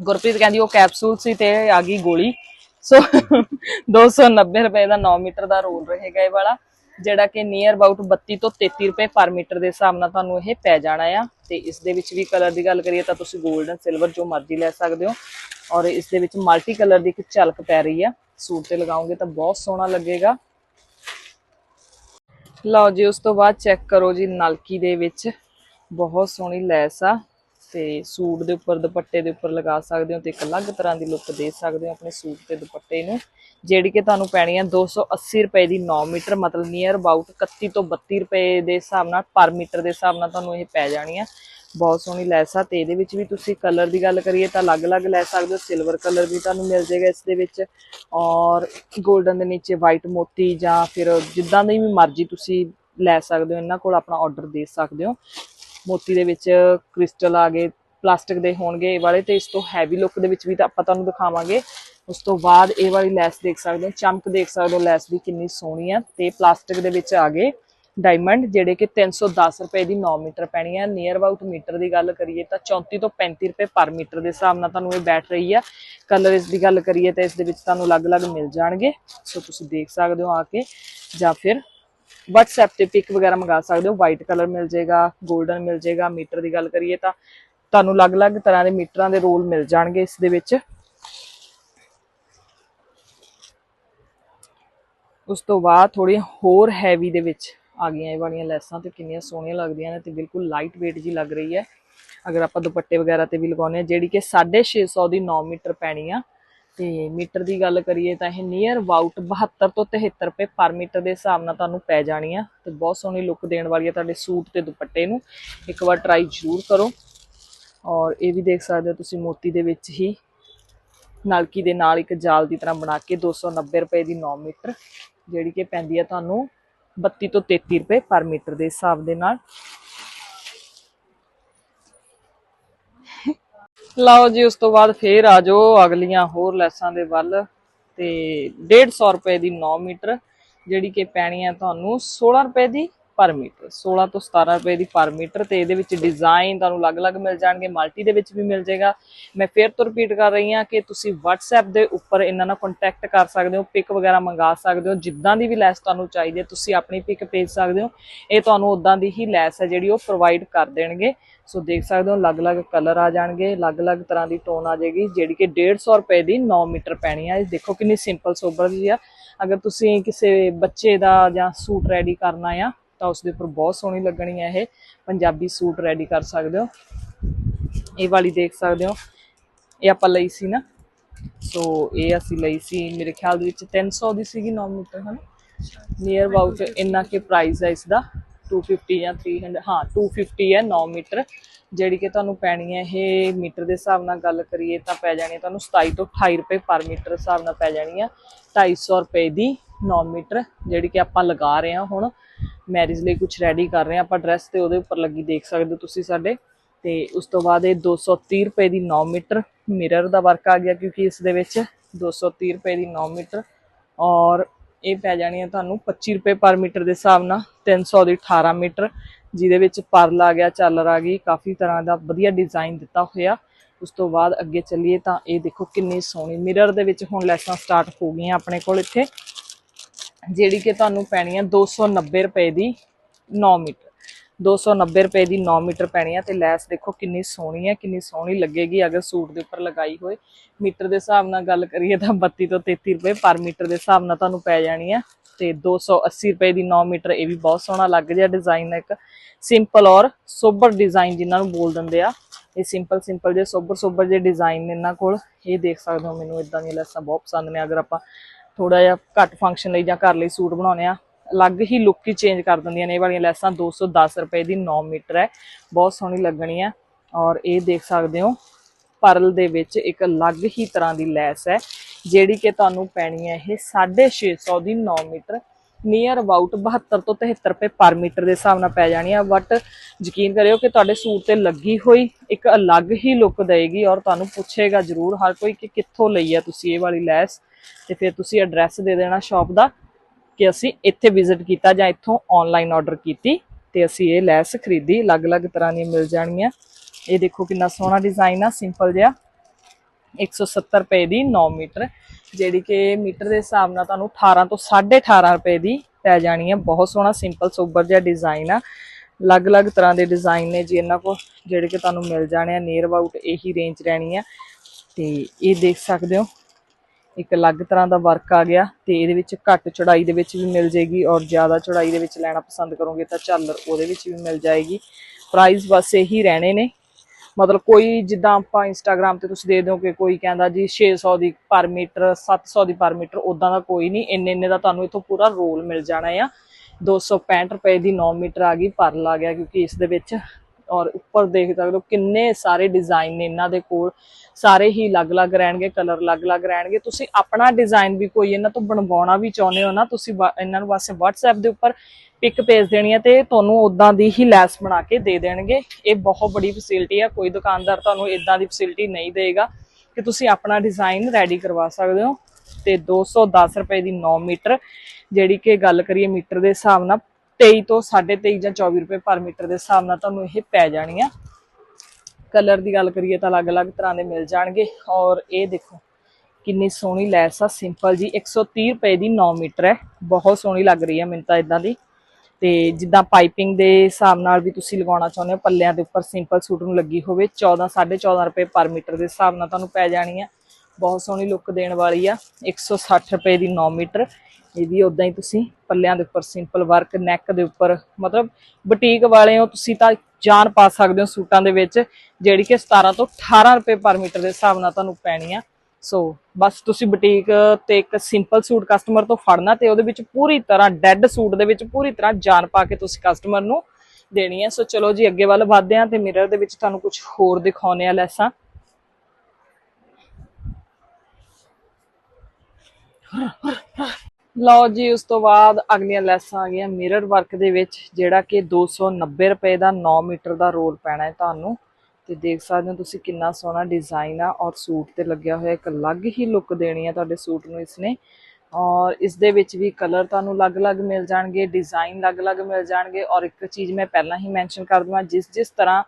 ਗੁਰਪ੍ਰੀਤ ਕਹਿੰਦੀ ਉਹ ਕੈਪਸੂਲ ਸੀ ਤੇ ਆ ਗਈ ਗੋਲੀ। ਸੋ 290 ਰੁਪਏ ਦਾ 9 ਮੀਟਰ ਦਾ ਰੋਲ ਰਹੇਗਾ ਇਹ ਵਾਲਾ, ਜਿਹੜਾ ਕਿ ਨੀਅਰ ਅਬਾਊਟ 32 ਤੋਂ 33 ਰੁਪਏ ਪਰ ਮੀਟਰ ਦੇ ਹਿਸਾਬ ਨਾਲ ਤੁਹਾਨੂੰ ਇਹ ਪੈ ਜਾਣਾ ਆ। ਤੇ ਇਸ ਦੇ ਵਿੱਚ ਵੀ ਕਲਰ ਦੀ ਗੱਲ ਕਰੀਏ ਤਾਂ ਤੁਸੀਂ 골ਡਨ ਸਿਲਵਰ ਜੋ ਮਰਜ਼ੀ ਲੈ ਸਕਦੇ ਹੋ। ਔਰ ਇਸ ਦੇ ਵਿੱਚ ਮਲਟੀ ਕਲਰ ਦੀ ਇੱਕ ਝਲਕ ਪੈ ਰਹੀ ਆ। ਸੂਟ ਤੇ ਲਗਾਓਗੇ ਤਾਂ ਬਹੁਤ ਸੋਹਣਾ ਲੱਗੇਗਾ। ਲਓ ਜੀ, ਉਸ ਤੋਂ ਬਾਅਦ ਚੈੱਕ ਕਰੋ ਜੀ, ਨਲਕੀ ਦੇ ਵਿੱਚ। ਬਹੁਤ ਸੋਹਣੀ ਲੈਸ ਆ ਤੇ ਸੂਟ ਦੇ ਉੱਪਰ, ਦੁਪੱਟੇ ਦੇ ਉੱਪਰ ਲਗਾ ਸਕਦੇ ਹੋ ਤੇ ਇੱਕ ਅਲੱਗ ਤਰ੍ਹਾਂ ਦੀ ਲੁੱਕ ਦੇ ਸਕਦੇ ਹੋ ਆਪਣੇ ਸੂਟ ਤੇ ਦੁਪੱਟੇ ਨੂੰ। ਜਿਹੜੀ ਕਿ ਤੁਹਾਨੂੰ ਪੈਣੀ ਆ 280 ਰੁਪਏ ਦੀ 9 ਮੀਟਰ, ਮਤਲਬ ਨੀਅਰ ਅਬਾਊਟ 31 ਤੋਂ 32 ਰੁਪਏ ਦੇ ਹਿਸਾਬ ਨਾਲ ਪਰ ਮੀਟਰ ਦੇ ਹਿਸਾਬ ਨਾਲ ਤੁਹਾਨੂੰ ਇਹ ਪੈ ਜਾਣੀ ਆ। ਬਹੁਤ ਸੋਹਣੀ ਲੈਸ ਆ ਤੇ ਇਹਦੇ ਵਿੱਚ ਵੀ ਤੁਸੀਂ ਕਲਰ ਦੀ ਗੱਲ ਕਰੀਏ ਤਾਂ ਅਲੱਗ-ਅਲੱਗ ਲੈ ਸਕਦੇ ਹੋ ਸਿਲਵਰ ਕਲਰ ਵੀ ਤੁਹਾਨੂੰ ਮਿਲ ਜਾਏਗਾ ਇਸ ਦੇ ਵਿੱਚ ਔਰ 골ਡਨ ਦੇ ਨੀਚੇ ਵਾਈਟ ਮੋਤੀ ਜਾਂ ਫਿਰ ਜਿੱਦਾਂ ਦੀ ਵੀ ਮਰਜ਼ੀ ਤੁਸੀਂ ਲੈ ਸਕਦੇ ਹੋ, ਇਹਨਾਂ ਕੋਲ ਆਪਣਾ ਆਰਡਰ ਦੇ ਸਕਦੇ ਹੋ। ਮੋਤੀ ਦੇ ਵਿੱਚ ਕ੍ਰਿਸਟਲ ਆ ਗਏ ਪਲਾਸਟਿਕ ਦੇ ਹੋਣਗੇ ਇਹ ਵਾਲੇ ਤੇ ਇਸ ਤੋਂ ਹੈਵੀ ਲੁੱਕ ਦੇ ਵਿੱਚ ਵੀ ਤਾਂ ਆਪਾਂ ਤੁਹਾਨੂੰ ਦਿਖਾਵਾਂਗੇ। ਉਸ ਤੋਂ ਬਾਅਦ ਇਹ ਵਾਲੀ ਲੈਸ ਦੇਖ ਸਕਦੇ ਹੋ, ਚਮਕ ਦੇਖ ਸਕਦੇ ਹੋ, ਲੈਸ ਵੀ ਕਿੰਨੀ ਸੋਹਣੀ ਆ ਤੇ ਪਲਾਸਟਿਕ ਦੇ ਵਿੱਚ ਆ ਗਏ। ਡਾਇਮੰਡ ਜਿਹੜੇ ਕਿ 310 ਰੁਪਏ ਦੀ 9 ਮੀਟਰ ਪੈਣੀ ਹੈ ਨੀਅਰ ਅਬਾਊਟ ਮੀਟਰ ਦੀ ਗੱਲ ਕਰੀਏ ਤਾਂ 34 ਤੋਂ 35 ਰੁਪਏ ਪਰ ਮੀਟਰ ਦੇ ਹਿਸਾਬ ਨਾਲ ਤੁਹਾਨੂੰ ਇਹ ਬੈਠ ਰਹੀ ਆ। ਕਲਰ ਇਸ ਦੀ ਗੱਲ ਕਰੀਏ ਤਾਂ ਇਸ ਦੇ ਵਿੱਚ ਤੁਹਾਨੂੰ ਅਲੱਗ-ਅਲੱਗ ਮਿਲ ਜਾਣਗੇ। ਸੋ ਤੁਸੀਂ ਦੇਖ ਸਕਦੇ ਹੋ ਆ ਕੇ। ਜਾਂ ਫਿਰ WhatsApp ਤੇ ਪਿਕ ਵਗੈਰਾ ਮੰਗਾ ਸਕਦੇ ਹੋ। ਵਾਈਟ ਕਲਰ ਮਿਲ ਜਾਏਗਾ 골ਡਨ ਮਿਲ ਜਾਏਗਾ। ਮੀਟਰ ਦੀ ਗੱਲ ਕਰੀਏ ਤਾਂ ਤੁਹਾਨੂੰ ਅਲੱਗ-ਅਲੱਗ ਤਰ੍ਹਾਂ ਦੇ ਮੀਟਰਾਂ ਦੇ ਰੋਲ ਮਿਲ ਜਾਣਗੇ ਇਸ ਦੇ ਵਿੱਚ। ਉਸ ਤੋਂ ਬਾਅਦ ਥੋੜੀ ਹੋਰ ਹੈਵੀ ਦੇ ਵਿੱਚ ਆ ਗਈਆਂ ਇਹ ਵਾਲੀਆਂ ਲੈਸਾਂ ਤੇ ਕਿੰਨੀਆਂ ਸੋਹਣੀਆਂ ਲੱਗਦੀਆਂ ਨੇ ਤੇ ਬਿਲਕੁਲ ਲਾਈਟ weight ਜੀ ਲੱਗ ਰਹੀ ਹੈ। ਅਗਰ ਆਪਾਂ ਦੁਪੱਟੇ ਵਗੈਰਾ ਤੇ ਵੀ ਲਗਾਉਨੇ ਆ ਜਿਹੜੀ ਕਿ 650 ਦੀ 9 ਮੀਟਰ ਪੈਣੀ ਆ। ਤੇ ਮੀਟਰ ਦੀ ਗੱਲ ਕਰੀਏ ਤਾਂ ਇਹ ਨੀਅਰ ਅਬਾਊਟ 72 ਤੋਂ 73 ਰੁਪਏ ਪਰ ਮੀਟਰ ਦੇ ਹਿਸਾਬ ਨਾਲ ਤੁਹਾਨੂੰ ਪੈ ਜਾਣੀ ਆ। ਤੇ ਬਹੁਤ ਸੋਹਣੀ ਲੁੱਕ ਦੇਣ ਵਾਲੀ ਆ ਤੁਹਾਡੇ ਸੂਟ ਤੇ ਦੁਪੱਟੇ ਨੂੰ। ਇੱਕ ਵਾਰ ਟਰਾਈ ਜ਼ਰੂਰ ਕਰੋ। ਔਰ ਇਹ ਵੀ ਦੇਖ ਸਕਦੇ ਹੋ ਤੁਸੀਂ ਮੋਤੀ ਦੇ ਵਿੱਚ ਹੀ ਨਲਕੀ ਦੇ ਨਾਲ ਇੱਕ ਜਾਲ ਦੀ ਤਰ੍ਹਾਂ ਬਣਾ ਕੇ 290 ਰੁਪਏ ਦੀ 9 ਮੀਟਰ ਜਿਹੜੀ ਕਿ ਪੈਂਦੀ ਆ ਤੁਹਾਨੂੰ 32 ਤੋਂ 33 ਰੁਪਏ ਪਰ ਮੀਟਰ ਦੇ ਹਿਸਾਬ ਦੇ ਨਾਲ। ਲਓ ਜੀ, ਉਸ ਤੋਂ ਬਾਅਦ ਫੇਰ ਆ ਜਾਓ ਅਗਲੀਆਂ ਹੋਰ ਲੈਸਾਂ ਦੇ ਵੱਲ ਤੇ 150 ਰੁਪਏ ਦੀ 9 ਮੀਟਰ, ਜਿਹੜੀ ਕਿ ਪੈਣੀ ਹੈ ਤੁਹਾਨੂੰ 16 ਰੁਪਏ ਦੀ। ਪਰ ਮੀਟਰ 16 ਤੋਂ 17 ਰੁਪਏ ਦੀ ਪਰ ਮੀਟਰ ਤੇ ਇਹਦੇ ਵਿੱਚ ਡਿਜ਼ਾਈਨ ਤੁਹਾਨੂੰ ਅਲੱਗ-ਅਲੱਗ ਮਿਲ ਜਾਣਗੇ ਮਲਟੀ ਦੇ ਵਿੱਚ ਵੀ ਮਿਲ ਜਾਏਗਾ। ਮੈਂ ਫੇਰ ਤੋਂ ਰਿਪੀਟ ਕਰ ਰਹੀ ਹਾਂ ਕਿ ਤੁਸੀਂ WhatsApp ਦੇ ਉੱਪਰ ਇਹਨਾਂ ਨਾਲ ਕੰਟੈਕਟ ਕਰ ਸਕਦੇ ਹੋ ਪਿਕ ਵਗੈਰਾ ਮੰਗਾ ਸਕਦੇ ਹੋ, ਜਿੱਦਾਂ ਦੀ ਵੀ ਲੈਸ ਤੁਹਾਨੂੰ ਚਾਹੀਦੀ ਹੈ, ਤੁਸੀਂ ਆਪਣੀ ਪਿਕ ਭੇਜ ਸਕਦੇ ਹੋ। ਇਹ ਤੁਹਾਨੂੰ ਉਦਾਂ ਦੀ ਹੀ ਲੈਸ ਹੈ ਜਿਹੜੀ ਉਹ ਪ੍ਰੋਵਾਈਡ ਕਰ ਦੇਣਗੇ। ਸੋ ਦੇਖ ਸਕਦੇ ਹੋ, ਅਲੱਗ-ਅਲੱਗ ਕਲਰ ਆ ਜਾਣਗੇ, ਅਲੱਗ-ਅਲੱਗ ਤਰ੍ਹਾਂ ਦੀ ਟੋਨ ਆ ਜਾਏਗੀ, ਜਿਹੜੀ ਕਿ 150 ਰੁਪਏ ਦੀ 9 ਮੀਟਰ ਪੈਣੀ ਆ। ਇਹ ਦੇਖੋ ਕਿੰਨੀ ਸਿੰਪਲ ਸੋਬਰ ਜੀ ਆ। ਅਗਰ ਤੁਸੀਂ ਕਿਸੇ ਬੱਚੇ ਦਾ ਜਾਂ ਸੂਟ ਰੈਡੀ ਕਰਨਾ ਆ ਤਾਂ ਉਸ ਦੇ ਉੱਪਰ ਬਹੁਤ ਸੋਹਣੀ ਲੱਗਣੀ ਹੈ ਇਹ। ਪੰਜਾਬੀ ਸੂਟ ਰੈਡੀ ਕਰ ਸਕਦੇ ਹੋ। ਇਹ ਵਾਲੀ ਦੇਖ ਸਕਦੇ ਹੋ। ਇਹ ਆਪਾਂ ਲਈ ਸੀ ਨਾ। ਸੋ ਇਹ ਅਸੀਂ ਲਈ ਸੀ, ਮੇਰੇ ਖਿਆਲ ਦੇ ਵਿੱਚ 300 ਦੀ ਸੀਗੀ 9 ਮੀਟਰ ਹਨ? ਨੀਅਰ ਅਬਾਊਟ ਇੰਨਾ ਕੇ ਪ੍ਰਾਈਸ ਹੈ ਇਸ ਦਾ 250 ਜਾਂ 300 ਹਾਂ 250 ਹੈ 9 ਮੀਟਰ ਜਿਹੜੀ ਕਿ ਤੁਹਾਨੂੰ ਪੈਣੀ ਹੈ ਇਹ ਮੀਟਰ ਦੇ ਹਿਸਾਬ ਨਾਲ ਗੱਲ ਕਰੀਏ ਤਾਂ ਪੈ ਜਾਣੀ ਹੈ ਤੁਹਾਨੂੰ 27 ਤੋਂ 28 ਰੁਪਏ ਪਰ ਮੀਟਰ ਹਿਸਾਬ ਨਾਲ ਪੈ ਜਾਣੀ ਹੈ। 250 ਰੁਪਏ ਦੀ 9 ਮੀਟਰ ਜਿਹੜੀ ਕਿ ਆਪਾਂ ਲਗਾ ਰਹੇ ਹਾਂ ਹੁਣ। ਮੈਰਿਜ ਲਈ ਕੁਝ ਰੈਡੀ ਕਰ ਰਹੇ ਹਾਂ। ਆਪਾਂ ਡਰੈਸ ਤੇ ਉਹਦੇ ਉੱਪਰ ਲੱਗੀ ਦੇਖ ਸਕਦੇ ਹੋ ਤੁਸੀਂ ਸਾਡੇ। ਤੇ ਉਸ ਤੋਂ ਬਾਅਦ ਇਹ 230 ਰੁਪਏ ਦੀ 9 ਮੀਟਰ ਮਿਰਰ ਦਾ ਵਰਕ ਆ ਗਿਆ ਕਿਉਂਕਿ ਇਸ ਦੇ ਵਿੱਚ 230 ਰੁਪਏ ਦੀ 9 ਮੀਟਰ। ਔਰ ਇਹ ਪੈ ਜਾਣੀ ਹੈ ਤੁਹਾਨੂੰ 25 ਰੁਪਏ ਪਰ ਮੀਟਰ ਦੇ ਹਿਸਾਬ ਨਾਲ 300 ਦੀ 18 ਮੀਟਰ, ਜਿਹਦੇ ਵਿੱਚ ਪਰਲ ਆ ਗਿਆ ਚਾਲਰ ਆ ਗਈ ਕਾਫੀ ਤਰ੍ਹਾਂ ਦਾ ਵਧੀਆ ਡਿਜ਼ਾਈਨ ਦਿੱਤਾ ਹੋਇਆ। ਉਸ ਤੋਂ ਬਾਅਦ ਅੱਗੇ ਚੱਲੀਏ ਤਾਂ ਇਹ ਦੇਖੋ ਕਿੰਨੀ ਸੋਹਣੀ ਮਿਰਰ ਦੇ ਵਿੱਚ ਹੁਣ ਲੈਸਾਂ ਸਟਾਰਟ ਹੋ ਗਈਆਂ ਆਪਣੇ ਕੋਲ ਇੱਥੇ। ਜਿਹੜੀ ਕਿ ਤੁਹਾਨੂੰ ਪੈਣੀ ਹੈ 290 ਰੁਪਏ ਦੀ 9 ਮੀਟਰ। 290 ਰੁਪਏ ਦੀ 9 ਮੀਟਰ ਪੈਣੀ ਆ ਤੇ ਲੈਸ ਦੇਖੋ ਕਿੰਨੀ ਸੋਹਣੀ ਹੈ ਕਿੰਨੀ ਸੋਹਣੀ ਲੱਗੇਗੀ ਅਗਰ ਸੂਟ ਦੇ ਉੱਪਰ ਲਗਾਈ ਹੋਏ। ਮੀਟਰ ਦੇ ਹਿਸਾਬ ਨਾਲ ਗੱਲ ਕਰੀਏ ਤਾਂ 32 ਤੋਂ 33 ਰੁਪਏ ਪਰ ਮੀਟਰ ਦੇ ਹਿਸਾਬ ਨਾਲ ਤੁਹਾਨੂੰ ਪੈ ਜਾਣੀ ਆ ਤੇ 280 ਰੁਪਏ ਦੀ 9 ਮੀਟਰ, ਇਹ ਵੀ ਬਹੁਤ ਸੋਹਣਾ ਲੱਗ ਰਿਹਾ ਡਿਜ਼ਾਈਨ ਇੱਕ। ਸਿੰਪਲ ਔਰ ਸੋਬਰ ਡਿਜ਼ਾਈਨ ਜਿਨ੍ਹਾਂ ਨੂੰ ਬੋਲ ਦਿੰਦੇ ਆ। ਇਹ ਸਿੰਪਲ ਸਿੰਪਲ ਜੇ, ਸੋਬਰ ਸੋਬਰ ਜੇ ਡਿਜ਼ਾਈਨ ਨੇ ਇਹਨਾਂ ਕੋਲ। ਇਹ ਦੇਖ ਸਕਦੇ ਹੋ ਮੈਨੂੰ, ਇਦਾਂ ਦੀਆਂ ਲੈਸਾਂ ਬਹੁਤ ਪਸੰਦ ਨੇ। ਅਗਰ ਆਪਾਂ ਥੋੜਾ ਜਿਹਾ ਘੱਟ ਫੰਕਸ਼ਨ ਲਈ ਜਾਂ ਘਰ ਲਈ ਸੂਟ ਬਣਾਉਣੇ ਆ ਅਲੱਗ ਹੀ ਲੁੱਕ ਹੀ ਚੇਂਜ ਕਰ ਦਿੰਦੀਆਂ ਨੇ ਇਹ ਵਾਲੀਆਂ ਲੈਸਾਂ। 210 ਰੁਪਏ ਦੀ 9 ਮੀਟਰ ਹੈ। ਬਹੁਤ ਸੋਹਣੀ ਲੱਗਣੀ ਹੈ। ਔਰ ਇਹ ਦੇਖ ਸਕਦੇ ਹੋ, ਪਰਲ ਦੇ ਵਿੱਚ ਇੱਕ ਅਲੱਗ ਹੀ ਤਰ੍ਹਾਂ ਦੀ ਲੈਸ ਹੈ, ਜਿਹੜੀ ਕਿ ਤੁਹਾਨੂੰ ਪੈਣੀ ਹੈ ਇਹ 650 ਦੀ 9 ਮੀਟਰ। ਨੀਅਰ ਅਬਾਊਟ 72 ਤੋਂ 73 ਰੁਪਏ ਪਰ ਮੀਟਰ ਦੇ ਹਿਸਾਬ ਨਾਲ ਪੈ ਜਾਣੀ ਆ। ਬਟ ਯਕੀਨ ਕਰਿਓ ਕਿ ਤੁਹਾਡੇ ਸੂਟ ਤੇ ਲੱਗੀ ਹੋਈ ਇੱਕ ਅਲੱਗ ਹੀ ਲੁੱਕ ਦੇਗੀ ਔਰ ਤੁਹਾਨੂੰ ਪੁੱਛੇਗਾ ਜ਼ਰੂਰ ਹਰ ਕੋਈ ਕਿ ਕਿੱਥੋਂ ਲਈ ਹੈ ਤੁਸੀਂ ਇਹ ਵਾਲੀ ਲੈਸ। ਤੇ ਫਿਰ ਤੁਸੀਂ ਐਡਰੈਸ ਦੇ ਦੇਣਾ ਸ਼ਾਪ ਦਾ ਕਿ ਅਸੀਂ ਇੱਥੇ ਵਿਜ਼ਿਟ ਕੀਤਾ ਜਾਂ ਇੱਥੋਂ ਆਨਲਾਈਨ ਆਰਡਰ ਕੀਤੀ ਤੇ ਅਸੀਂ ਇਹ ਲੈਸ ਖਰੀਦੀ, ਅਲੱਗ-ਅਲੱਗ ਤਰ੍ਹਾਂ ਦੀਆਂ ਮਿਲ ਜਾਣਗੀਆਂ। ਇਹ ਦੇਖੋ ਕਿੰਨਾ ਸੋਹਣਾ ਡਿਜ਼ਾਈਨ ਆ ਸਿੰਪਲ ਜਿਹਾ। 170 ਰੁਪਏ ਦੀ 9 ਮੀਟਰ, ਜਿਹੜੀ ਕਿ ਮੀਟਰ ਦੇ ਹਿਸਾਬ ਨਾਲ ਤੁਹਾਨੂੰ 18 ਤੋਂ 18.5 ਰੁਪਏ ਦੀ ਪੈ ਜਾਣੀ ਹੈ ਬਹੁਤ ਸੋਹਣਾ ਸਿੰਪਲ ਸੋਬਰ ਜਿਹਾ ਡਿਜ਼ਾਈਨ ਆ। ਅਲੱਗ-ਅਲੱਗ ਤਰ੍ਹਾਂ ਦੇ ਡਿਜ਼ਾਈਨ ਨੇ ਜੀ ਇਹਨਾਂ ਕੋਲ, ਜਿਹੜੇ ਕਿ ਤੁਹਾਨੂੰ ਮਿਲ ਜਾਣੇ ਆ। ਨੀਅਰ ਅਬਾਊਟ ਇਹੀ ਰੇਂਜ ਰਹਿਣੀ ਆ। ਤੇ ਇਹ ਦੇਖ ਸਕਦੇ ਹੋ ਇੱਕ ਅਲੱਗ ਤਰ੍ਹਾਂ ਦਾ ਵਰਕ ਆ ਗਿਆ ਤੇ ਇਹਦੇ ਵਿੱਚ ਘੱਟ ਚੌੜਾਈ ਦੇ ਵਿੱਚ ਵੀ ਮਿਲ ਜੇਗੀ ਔਰ ਜ਼ਿਆਦਾ ਚੌੜਾਈ ਦੇ ਵਿੱਚ ਲੈਣਾ ਪਸੰਦ ਕਰੋਗੇ ਤਾਂ ਝਾਲਰ ਉਹਦੇ ਵਿੱਚ ਵੀ ਮਿਲ ਜਾਏਗੀ। ਪ੍ਰਾਈਸ ਬਸ ਇਹੀ ਰਹਿਣੇ ਨੇ। ਮਤਲਬ ਕੋਈ ਜਿੱਦਾਂ ਆਪਾਂ ਇੰਸਟਾਗ੍ਰam ਤੇ ਤੁਸੀਂ ਦੇ ਦਿਓ ਕਿ ਕੋਈ ਕਹਿੰਦਾ ਜੀ 600 ਦੀ ਪਰ ਮੀਟਰ 700 ਦੀ ਪਰ ਮੀਟਰ ਉਦਾਂ ਦਾ ਕੋਈ ਨਹੀਂ। ਇੰਨੇ ਇੰਨੇ ਦਾ ਤੁਹਾਨੂੰ ਇਥੋਂ ਪੂਰਾ ਰੋਲ ਮਿਲ ਜਾਣਾ ਆ। 265 ਰੁਪਏ ਦੀ 9 ਮੀਟਰ ਆ ਗਈ ਪਰਲ ਆ ਗਿਆ ਕਿਉਂਕਿ ਇਸ ਦੇ ਵਿੱਚ ਔਰ ਉੱਪਰ ਦੇਖ ਸਕਦੇ ਹੋ ਕਿੰਨੇ ਸਾਰੇ ਡਿਜ਼ਾਈਨ ਨੇ ਇਹਨਾਂ ਦੇ ਕੋਲ। ਸਾਰੇ ਹੀ ਅਲੱਗ-ਅਲੱਗ ਰਹਿਣਗੇ ਕਲਰ ਅਲੱਗ-ਅਲੱਗ ਰਹਿਣਗੇ। ਤੁਸੀਂ ਆਪਣਾ ਡਿਜ਼ਾਈਨ ਵੀ ਕੋਈ ਇਹਨਾਂ ਤੋਂ ਬਣਵਾਉਣਾ ਵੀ ਚਾਹੁੰਦੇ ਹੋ ਨਾ, ਤੁਸੀਂ ਇਹਨਾਂ ਨੂੰ ਵਾਸਤੇ WhatsApp ਦੇ ਉੱਪਰ ਪਿਕ ਭੇਜ ਦੇਣੀ ਹੈ ਤੇ ਤੁਹਾਨੂੰ ਉਦਾਂ ਦੀ ਹੀ ਲੈਸ ਬਣਾ ਕੇ ਦੇ ਦੇਣਗੇ। ਇਹ ਬਹੁਤ ਬੜੀ ਫੈਸਿਲਿਟੀ ਹੈ, ਕੋਈ ਦੁਕਾਨਦਾਰ ਤੁਹਾਨੂੰ ਇਦਾਂ ਦੀ ਫੈਸਿਲਿਟੀ ਨਹੀਂ ਦੇਗਾ ਕਿ ਤੁਸੀਂ ਆਪਣਾ ਡਿਜ਼ਾਈਨ ਰੈਡੀ ਕਰਵਾ ਸਕਦੇ ਹੋ। ਤੇ 210 ਰੁਪਏ ਦੀ 9 ਮੀਟਰ, ਜਿਹੜੀ ਕਿ ਗੱਲ ਕਰੀਏ ਮੀਟਰ ਦੇ ਹਿਸਾਬ ਨਾਲ 23 ਤੋਂ 23.5 ਜਾਂ 24 ਰੁਪਏ ਪਰ ਮੀਟਰ ਦੇ ਹਿਸਾਬ ਨਾਲ ਤੁਹਾਨੂੰ ਇਹ ਪੈ ਜਾਣੀ ਆ। ਕਲਰ ਦੀ ਗੱਲ ਕਰੀਏ ਤਾਂ ਅਲੱਗ-ਅਲੱਗ ਤਰ੍ਹਾਂ ਦੇ ਮਿਲ ਜਾਣਗੇ। ਔਰ ਇਹ ਦੇਖੋ, ਕਿੰਨੀ ਸੋਹਣੀ ਲੈਸ ਆ, ਸਿੰਪਲ ਜੀ। 130 ਰੁਪਏ ਦੀ 9 ਮੀਟਰ ਹੈ। ਬਹੁਤ ਸੋਹਣੀ ਲੱਗ ਰਹੀ ਹੈ ਮੈਨੂੰ ਤਾਂ ਇਦਾਂ ਦੀ। ਤੇ ਜਿੱਦਾਂ ਪਾਈਪਿੰਗ ਦੇ ਹਿਸਾਬ ਨਾਲ ਵੀ ਤੁਸੀਂ ਲਗਾਉਣਾ ਚਾਹੁੰਦੇ ਹੋ, ਪੱਲਿਆਂ ਦੇ ਉੱਪਰ ਸਿੰਪਲ ਸੂਟ ਨੂੰ ਲੱਗੀ ਹੋਵੇ 14 14.5 ਰੁਪਏ ਪਰ ਮੀਟਰ ਦੇ ਹਿਸਾਬ ਨਾਲ ਤੁਹਾਨੂੰ ਪੈ ਜਾਣੀ ਆ। ਬਹੁਤ ਸੋਹਣੀ ਲੁੱਕ ਦੇਣ ਵਾਲੀ ਆ। 160 ਰੁਪਏ ਦੀ 9 ਮੀਟਰ। ਇਹ ਵੀ ਉਦਾਂ ਹੀ ਤੁਸੀਂ ਪੱਲਿਆਂ ਦੇ ਉੱਪਰ ਸਿੰਪਲ ਵਰਕ ਨੈਕ ਦੇ ਉੱਪਰ। ਮਤਲਬ ਬੁਟੀਕ ਵਾਲੇ ਹੋ, ਤੁਸੀਂ ਤਾਂ ਜਾਨ ਪਾ ਸਕਦੇ ਹੋ ਸੂਟਾਂ ਦੇ ਵਿੱਚ, ਜਿਹੜੀ ਕਿ 17 ਤੋਂ 18 ਰੁਪਏ ਪਰ ਮੀਟਰ ਦੇ ਹਿਸਾਬ ਨਾਲ ਤੁਹਾਨੂੰ ਪੈਣੀ ਆ। ਸੋ ਬਸ ਤੁਸੀਂ ਬੁਟੀਕ ਤੇ ਇੱਕ ਸਿੰਪਲ ਸੂਟ ਕਸਟਮਰ ਤੋਂ ਫੜਨਾ ਤੇ ਉਹਦੇ ਵਿੱਚ ਪੂਰੀ ਤਰ੍ਹਾਂ ਡੈੱਡ ਸੂਟ ਦੇ ਵਿੱਚ ਪੂਰੀ ਤਰ੍ਹਾਂ ਜਾਨ ਪਾ ਕੇ ਤੁਸੀਂ ਕਸਟਮਰ ਨੂੰ ਦੇਣੀ ਹੈ ਸੋ ਚਲੋ ਜੀ, ਅੱਗੇ ਵੱਲ ਵਧਦੇ ਹਾਂ ਤੇ ਮਿਰਰ ਦੇ ਵਿੱਚ ਤੁਹਾਨੂੰ ਕੁਝ ਹੋਰ ਦਿਖਾਉਣੇ ਆ ਲੈਸਾਂ। ਲਓ ਜੀ, ਉਸ ਤੋਂ ਬਾਅਦ ਅਗਲੀਆਂ ਲੈਸਾਂ ਆ ਗਈਆਂ ਮਿਰਰ ਵਰਕ ਦੇ ਵਿੱਚ, ਜਿਹੜਾ ਕਿ 290 ਰੁਪਏ ਦਾ 9 ਮੀਟਰ ਦਾ ਰੋਲ ਪੈਣਾ ਹੈ ਤੁਹਾਨੂੰ। ਤੇ ਦੇਖ ਸਕਦੇ ਹੋ ਤੁਸੀਂ ਕਿੰਨਾ ਸੋਹਣਾ ਡਿਜ਼ਾਈਨ ਆ ਔਰ ਸੂਟ ਤੇ ਲੱਗਿਆ ਹੋਇਆ ਇੱਕ ਅਲੱਗ ਹੀ ਲੁੱਕ ਦੇਣੀ ਆ ਤੁਹਾਡੇ ਸੂਟ ਨੂੰ ਇਸਨੇ। ਔਰ ਇਸ ਦੇ ਵਿੱਚ ਵੀ ਕਲਰ ਤੁਹਾਨੂੰ ਅਲੱਗ-ਅਲੱਗ ਮਿਲ ਜਾਣਗੇ ਡਿਜ਼ਾਈਨ ਅਲੱਗ-ਅਲੱਗ ਮਿਲ ਜਾਣਗੇ। ਔਰ ਇੱਕ ਚੀਜ਼ ਮੈਂ ਪਹਿਲਾਂ ਹੀ ਮੈਂਸ਼ਨ ਕਰ ਦਵਾਂ ਜਿਸ ਜਿਸ ਤਰ੍ਹਾਂ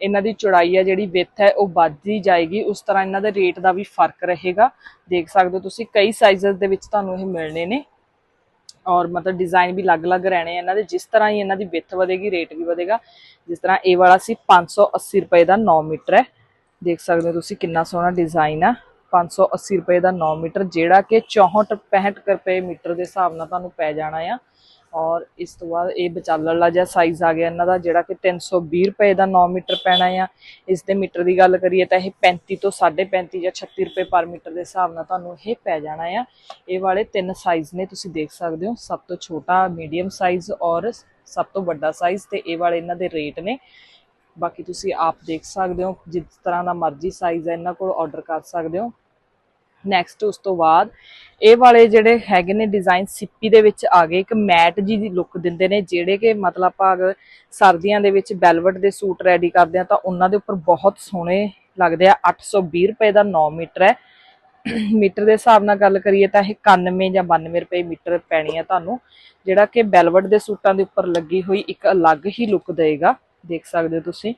ਇਹਨਾਂ ਦੀ ਚੌੜਾਈ ਹੈ ਜਿਹੜੀ ਵਿੱਥ ਹੈ, ਉਹ ਵੱਧਦੀ ਜਾਏਗੀ। ਉਸ ਤਰ੍ਹਾਂ ਇਹਨਾਂ ਦੇ ਰੇਟ ਦਾ ਵੀ ਫ਼ਰਕ ਰਹੇਗਾ। ਦੇਖ ਸਕਦੇ ਹੋ ਤੁਸੀਂ, ਕਈ ਸਾਈਜ਼ਸ ਦੇ ਵਿੱਚ ਤੁਹਾਨੂੰ ਇਹ ਮਿਲਣੇ ਨੇ। ਔਰ ਮਤਲਬ ਡਿਜ਼ਾਈਨ ਵੀ ਅਲੱਗ-ਅਲੱਗ ਰਹਿਣੇ ਆ ਇਹਨਾਂ ਦੇ। ਜਿਸ ਤਰ੍ਹਾਂ ਹੀ ਇਹਨਾਂ ਦੀ ਵਿੱਥ ਵਧੇਗੀ ਰੇਟ ਵੀ ਵਧੇਗਾ। ਜਿਸ ਤਰ੍ਹਾਂ ਇਹ ਵਾਲਾ ਸੀ 580 ਰੁਪਏ ਦਾ 9 ਮੀਟਰ ਹੈ। ਦੇਖ ਸਕਦੇ ਹੋ ਤੁਸੀਂ ਕਿੰਨਾ ਸੋਹਣਾ ਡਿਜ਼ਾਈਨ ਆ। 580 ਰੁਪਏ ਦਾ 9 ਮੀਟਰ, ਜਿਹੜਾ ਕਿ 64 65 ਰੁਪਏ ਮੀਟਰ ਦੇ ਹਿਸਾਬ ਨਾਲ ਤੁਹਾਨੂੰ ਪੈ ਜਾਣਾ ਆ। ਔਰ ਇਸ ਤੋਂ ਬਾਅਦ ਇਹ ਵਿਚਾਲੜਾ ਜਿਹਾ ਸਾਈਜ਼ ਆ ਗਿਆ ਇਹਨਾਂ ਦਾ, ਜਿਹੜਾ ਕਿ 320 ਰੁਪਏ ਦਾ 9 ਮੀਟਰ ਪੈਣਾ ਆ। ਇਸ ਦੇ ਮੀਟਰ ਦੀ ਗੱਲ ਕਰੀਏ ਤਾਂ ਇਹ 35 ਤੋਂ 35.5 ਜਾਂ 36 ਰੁਪਏ ਪਰ ਮੀਟਰ ਦੇ ਹਿਸਾਬ ਨਾਲ ਤੁਹਾਨੂੰ ਇਹ ਪੈ ਜਾਣਾ ਆ। ਇਹ ਵਾਲੇ ਤਿੰਨ ਸਾਈਜ਼ ਨੇ, ਤੁਸੀਂ ਦੇਖ ਸਕਦੇ ਹੋ, ਸਭ ਤੋਂ ਛੋਟਾ ਮੀਡੀਅਮ ਸਾਈਜ਼ ਔਰ ਸਭ ਤੋਂ ਵੱਡਾ ਸਾਈਜ਼ ਤੇ ਇਹ ਵਾਲੇ ਇਹਨਾਂ ਦੇ ਰੇਟ ਨੇ। ਬਾਕੀ ਤੁਸੀਂ ਆਪ ਦੇਖ ਸਕਦੇ ਹੋ, ਜਿਸ ਤਰ੍ਹਾਂ ਦਾ ਮਰਜ਼ੀ ਸਾਈਜ਼ ਹੈ ਇਹਨਾਂ ਕੋਲ ਆਰਡਰ ਕਰ ਸਕਦੇ ਹੋ। ਨੈਕਸਟ ਉਸ ਤੋਂ ਬਾਅਦ, ਇਹ ਵਾਲੇ ਜਿਹੜੇ ਹੈਗੇ ਨੇ ਡਿਜ਼ਾਈਨ ਸਿੱਪੀ ਦੇ ਵਿੱਚ ਆ ਗਏ, ਇੱਕ ਮੈਟ ਜੀ ਦੀ ਲੁੱਕ ਦਿੰਦੇ ਨੇ, ਜਿਹੜੇ ਕਿ ਮਤਲਬ ਆਪਾਂ ਅਗਰ ਸਰਦੀਆਂ ਦੇ ਵਿੱਚ ਬੈਲਵਟ ਦੇ ਸੂਟ ਰੈਡੀ ਕਰਦੇ ਆ ਤਾਂ ਉਹਨਾਂ ਦੇ ਉੱਪਰ ਬਹੁਤ ਸੋਹਣੇ ਲੱਗਦੇ ਆ 820 ਰੁਪਏ ਦਾ 9 ਮੀਟਰ ਹੈ। ਮੀਟਰ ਦੇ ਹਿਸਾਬ ਨਾਲ ਗੱਲ ਕਰੀਏ ਤਾਂ ਇਹ 91 ਜਾਂ 92 ਰੁਪਏ ਮੀਟਰ ਪੈਣੀ ਆ ਤੁਹਾਨੂੰ, ਜਿਹੜਾ ਕਿ ਬੈਲਵਟ ਦੇ ਸੂਟਾਂ ਦੇ ਉੱਪਰ ਲੱਗੀ ਹੋਈ ਇੱਕ ਅਲੱਗ ਹੀ ਲੁੱਕ ਦੇਗਾ ਦੇਖ ਸਕਦੇ ਹੋ ਤੁਸੀਂ।